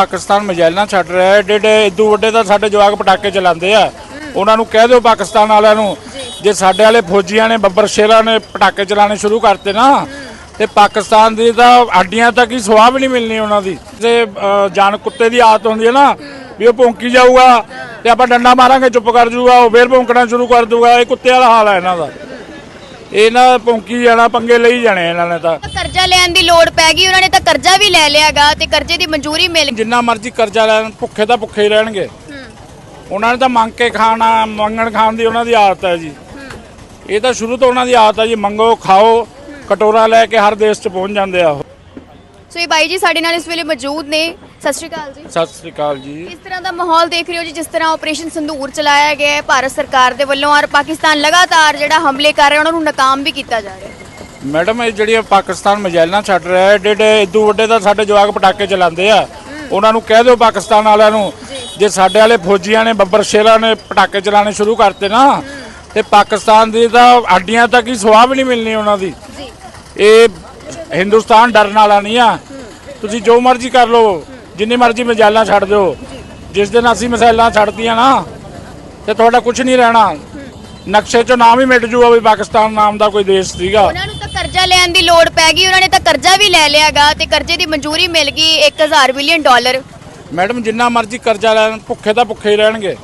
ਪਾਕਿਸਤਾਨ ਮਜਾਇਲਾਂ ਛੱਡ ਰਿਹਾ ਹੈ। ਏਡੇ ਇਦੋਂ ਵੱਡੇ ਤਾਂ ਸਾਡੇ ਜਵਾਕ ਪਟਾਕੇ ਚਲਾਉਂਦੇ ਆ। ਉਹਨਾਂ ਨੂੰ ਕਹਿ ਦਿਓ ਪਾਕਿਸਤਾਨ ਵਾਲਿਆਂ ਨੂੰ ਜੇ। ਸਾਡੇ ਵਾਲੇ ਫੌਜੀਆਂ ਨੇ ਬੱਬਰ ਸ਼ੇਰਾਂ ਨੇ ਪਟਾਕੇ ਚਲਾਣੇ ਸ਼ੁਰੂ ਕਰਤੇ ਨਾ ਤੇ ਪਾਕਿਸਤਾਨ ਦੀ ਤਾਂ ਹੱਡੀਆਂ ਤੱਕ ਹੀ ਸਵਾਹ ਵੀ ਨਹੀਂ ਮਿਲਣੀ ਉਹਨਾਂ ਦੀ। ਤੇ ਜਾਨ ਕੁੱਤੇ ਦੀ ਆਦਤ ਹੁੰਦੀ ਹੈ ਨਾ ਵੀ ਉਹ ਭੌਂਕੀ ਜਾਊਗਾ ਤੇ ਆਪਾਂ ਡੰਡਾ ਮਾਰਾਂਗੇ ਚੁੱਪ ਕਰ ਜਾਊਗਾ ਉਹ ਫੇਰ ਭੌਂਕਣਾ ਸ਼ੁਰੂ ਕਰ ਦੂਗਾ ਇਹ ਕੁੱਤੇ ਵਾਲਾ ਹਾਲ ਹੈ ਇਹਨਾਂ ਦਾ। ਇਹ ਨਾ ਭੌਂਕੀ ਜਾਣਾ ਪੰਗੇ ਲਈ ਜਾਣੇ ਇਹਨਾਂ ਨੇ ਤਾਂ। ਕਰਜ਼ਾ ਲੈਣ ਦੀ ਲੋੜ ਪੈ ਗਈ ਉਹਨਾਂ ਨੇ ਤਾਂ ਕਰਜ਼ਾ ਵੀ ਲੈ ਲਿਆਗਾ ਤੇ ਕਰਜ਼ੇ ਦੀ ਮਨਜ਼ੂਰੀ ਮਿਲ ਗਈ। ਜਿੰਨਾ ਮਰਜ਼ੀ ਕਰਜ਼ਾ ਲੈਣ ਭੁੱਖੇ ਤਾਂ ਭੁੱਖੇ ਹੀ ਰਹਿਣਗੇ। ਉਹਨਾਂ ਨੇ ਤਾਂ ਮੰਗ ਕੇ ਖਾਣਾ ਮੰਗਣ ਖਾਣ ਦੀ ਉਹਨਾਂ ਦੀ ਆਦਤ ਹੈ ਜੀ। ਇਹ ਤਾਂ ਸ਼ੁਰੂ ਤੋਂ ਉਹਨਾਂ ਦੀ ਆਦਤ ਹੈ ਜੀ ਮੰਗੋ ਖਾਓ ਕਟੋਰਾ ਲੈ ਕੇ ਹਰ ਦੇਸ਼ 'ਚ ਪਹੁੰਚ ਜਾਂਦੇ ਆ ਉਹ। ਸੋ ਇਹ ਬਾਈ ਜੀ ਸਾਡੇ ਨਾਲ ਇਸ ਵੇਲੇ ਮੌਜੂਦ ਨੇ। ਸਤਿ ਸ਼੍ਰੀ ਅਕਾਲ ਜੀ। ਸਤਿ ਸ੍ਰੀ ਅਕਾਲ ਜੀ। ਕਿਸ ਤਰ੍ਹਾਂ ਦਾ ਮਾਹੌਲ ਦੇਖ ਰਹੇ ਹੋ ਜੀ ਜਿਸ ਤਰ੍ਹਾਂ ਆਪਰੇਸ਼ਨ ਸੰਦੂਰ ਚਲਾਇਆ ਗਿਆ ਹੈ ਭਾਰਤ ਸਰਕਾਰ ਦੇ ਵੱਲੋਂ ਔਰ ਪਾਕਿਸਤਾਨ ਲਗਾਤਾਰ ਜਿਹੜਾ ਹਮਲੇ ਕਰ ਰਿਹਾ ਉਹਨਾਂ ਨੂੰ ਨਾਕਾਮ ਵੀ ਕੀਤਾ ਜਾ ਰਿਹਾ ਹੈ? ਮੈਡਮ ਇਹ ਜਿਹੜੀਆਂ ਪਾਕਿਸਤਾਨ ਮਜਾਇਲਾਂ ਛੱਡ ਰਿਹਾ ਹੈ ਏਡੇ ਇਦੋਂ ਵੱਡੇ ਤਾਂ ਸਾਡੇ ਜਵਾਕ ਪਟਾਕੇ ਚਲਾਉਂਦੇ ਆ ਉਹਨਾਂ ਨੂੰ ਕਹਿ ਦਿਓ ਪਾਕਿਸਤਾਨ ਵਾਲਿਆਂ ਨੂੰ ਜੇ। ਸਾਡੇ ਵਾਲੇ ਫੌਜੀਆਂ ਨੇ ਬੱਬਰ ਸ਼ੇਰਾਂ ਨੇ ਪਟਾਕੇ ਚਲਾਣੇ ਸ਼ੁਰੂ ਕਰਤੇ ਨਾ ਤੇ ਪਾਕਿਸਤਾਨ ਦੀ ਤਾਂ ਹੱਡੀਆਂ ਤੱਕ ਹੀ ਸਵਾਹ ਵੀ ਨਹੀਂ ਮਿਲਣੀ ਉਹਨਾਂ ਦੀ। ਇਹ ਹਿੰਦੁਸਤਾਨ ਡਰਨ ਵਾਲਾ ਨਹੀਂ ਆ। ਤੁਸੀਂ ਜੋ ਮਰਜ਼ੀ ਕਰ ਲਓ ਜਿੰਨੀ ਮਰਜ਼ੀ ਮਜਾਲਾਂ ਛੱਡ ਦਿਓ। ਜਿਸ ਦਿਨ ਅਸੀਂ ਮਸਾਇਲਾਂ ਛੱਡਤੀਆਂ ਨਾ ਤੇ ਤੁਹਾਡਾ ਕੁਝ ਨਹੀਂ ਰਹਿਣਾ। ਨਕਸ਼ੇ 'ਚੋਂ ਨਾਮ ਹੀ ਮਿਟ ਜੂਗਾ ਵੀ ਪਾਕਿਸਤਾਨ ਨਾਮ ਦਾ ਕੋਈ ਦੇਸ਼ ਸੀਗਾ। ਉਹਨਾਂ ਨੂੰ ਤਾਂ ਕਰਜ਼ਾ ਲੈਣ ਦੀ ਲੋੜ ਪੈ ਗਈ ਉਹਨਾਂ ਨੇ ਤਾਂ ਕਰਜ਼ਾ ਵੀ ਲੈ ਲਿਆਗਾ ਤੇ ਕਰਜ਼ੇ ਦੀ ਮਨਜ਼ੂਰੀ ਮਿਲ ਗਈ 1000 ਬਿਲੀਅਨ ਡਾਲਰ। ਮੈਡਮ ਜਿੰਨਾ ਮਰਜ਼ੀ ਕਰਜ਼ਾ ਲੈਣ ਭੁੱਖੇ ਤਾਂ ਭੁੱਖੇ ਹੀ ਰਹਿਣਗੇ।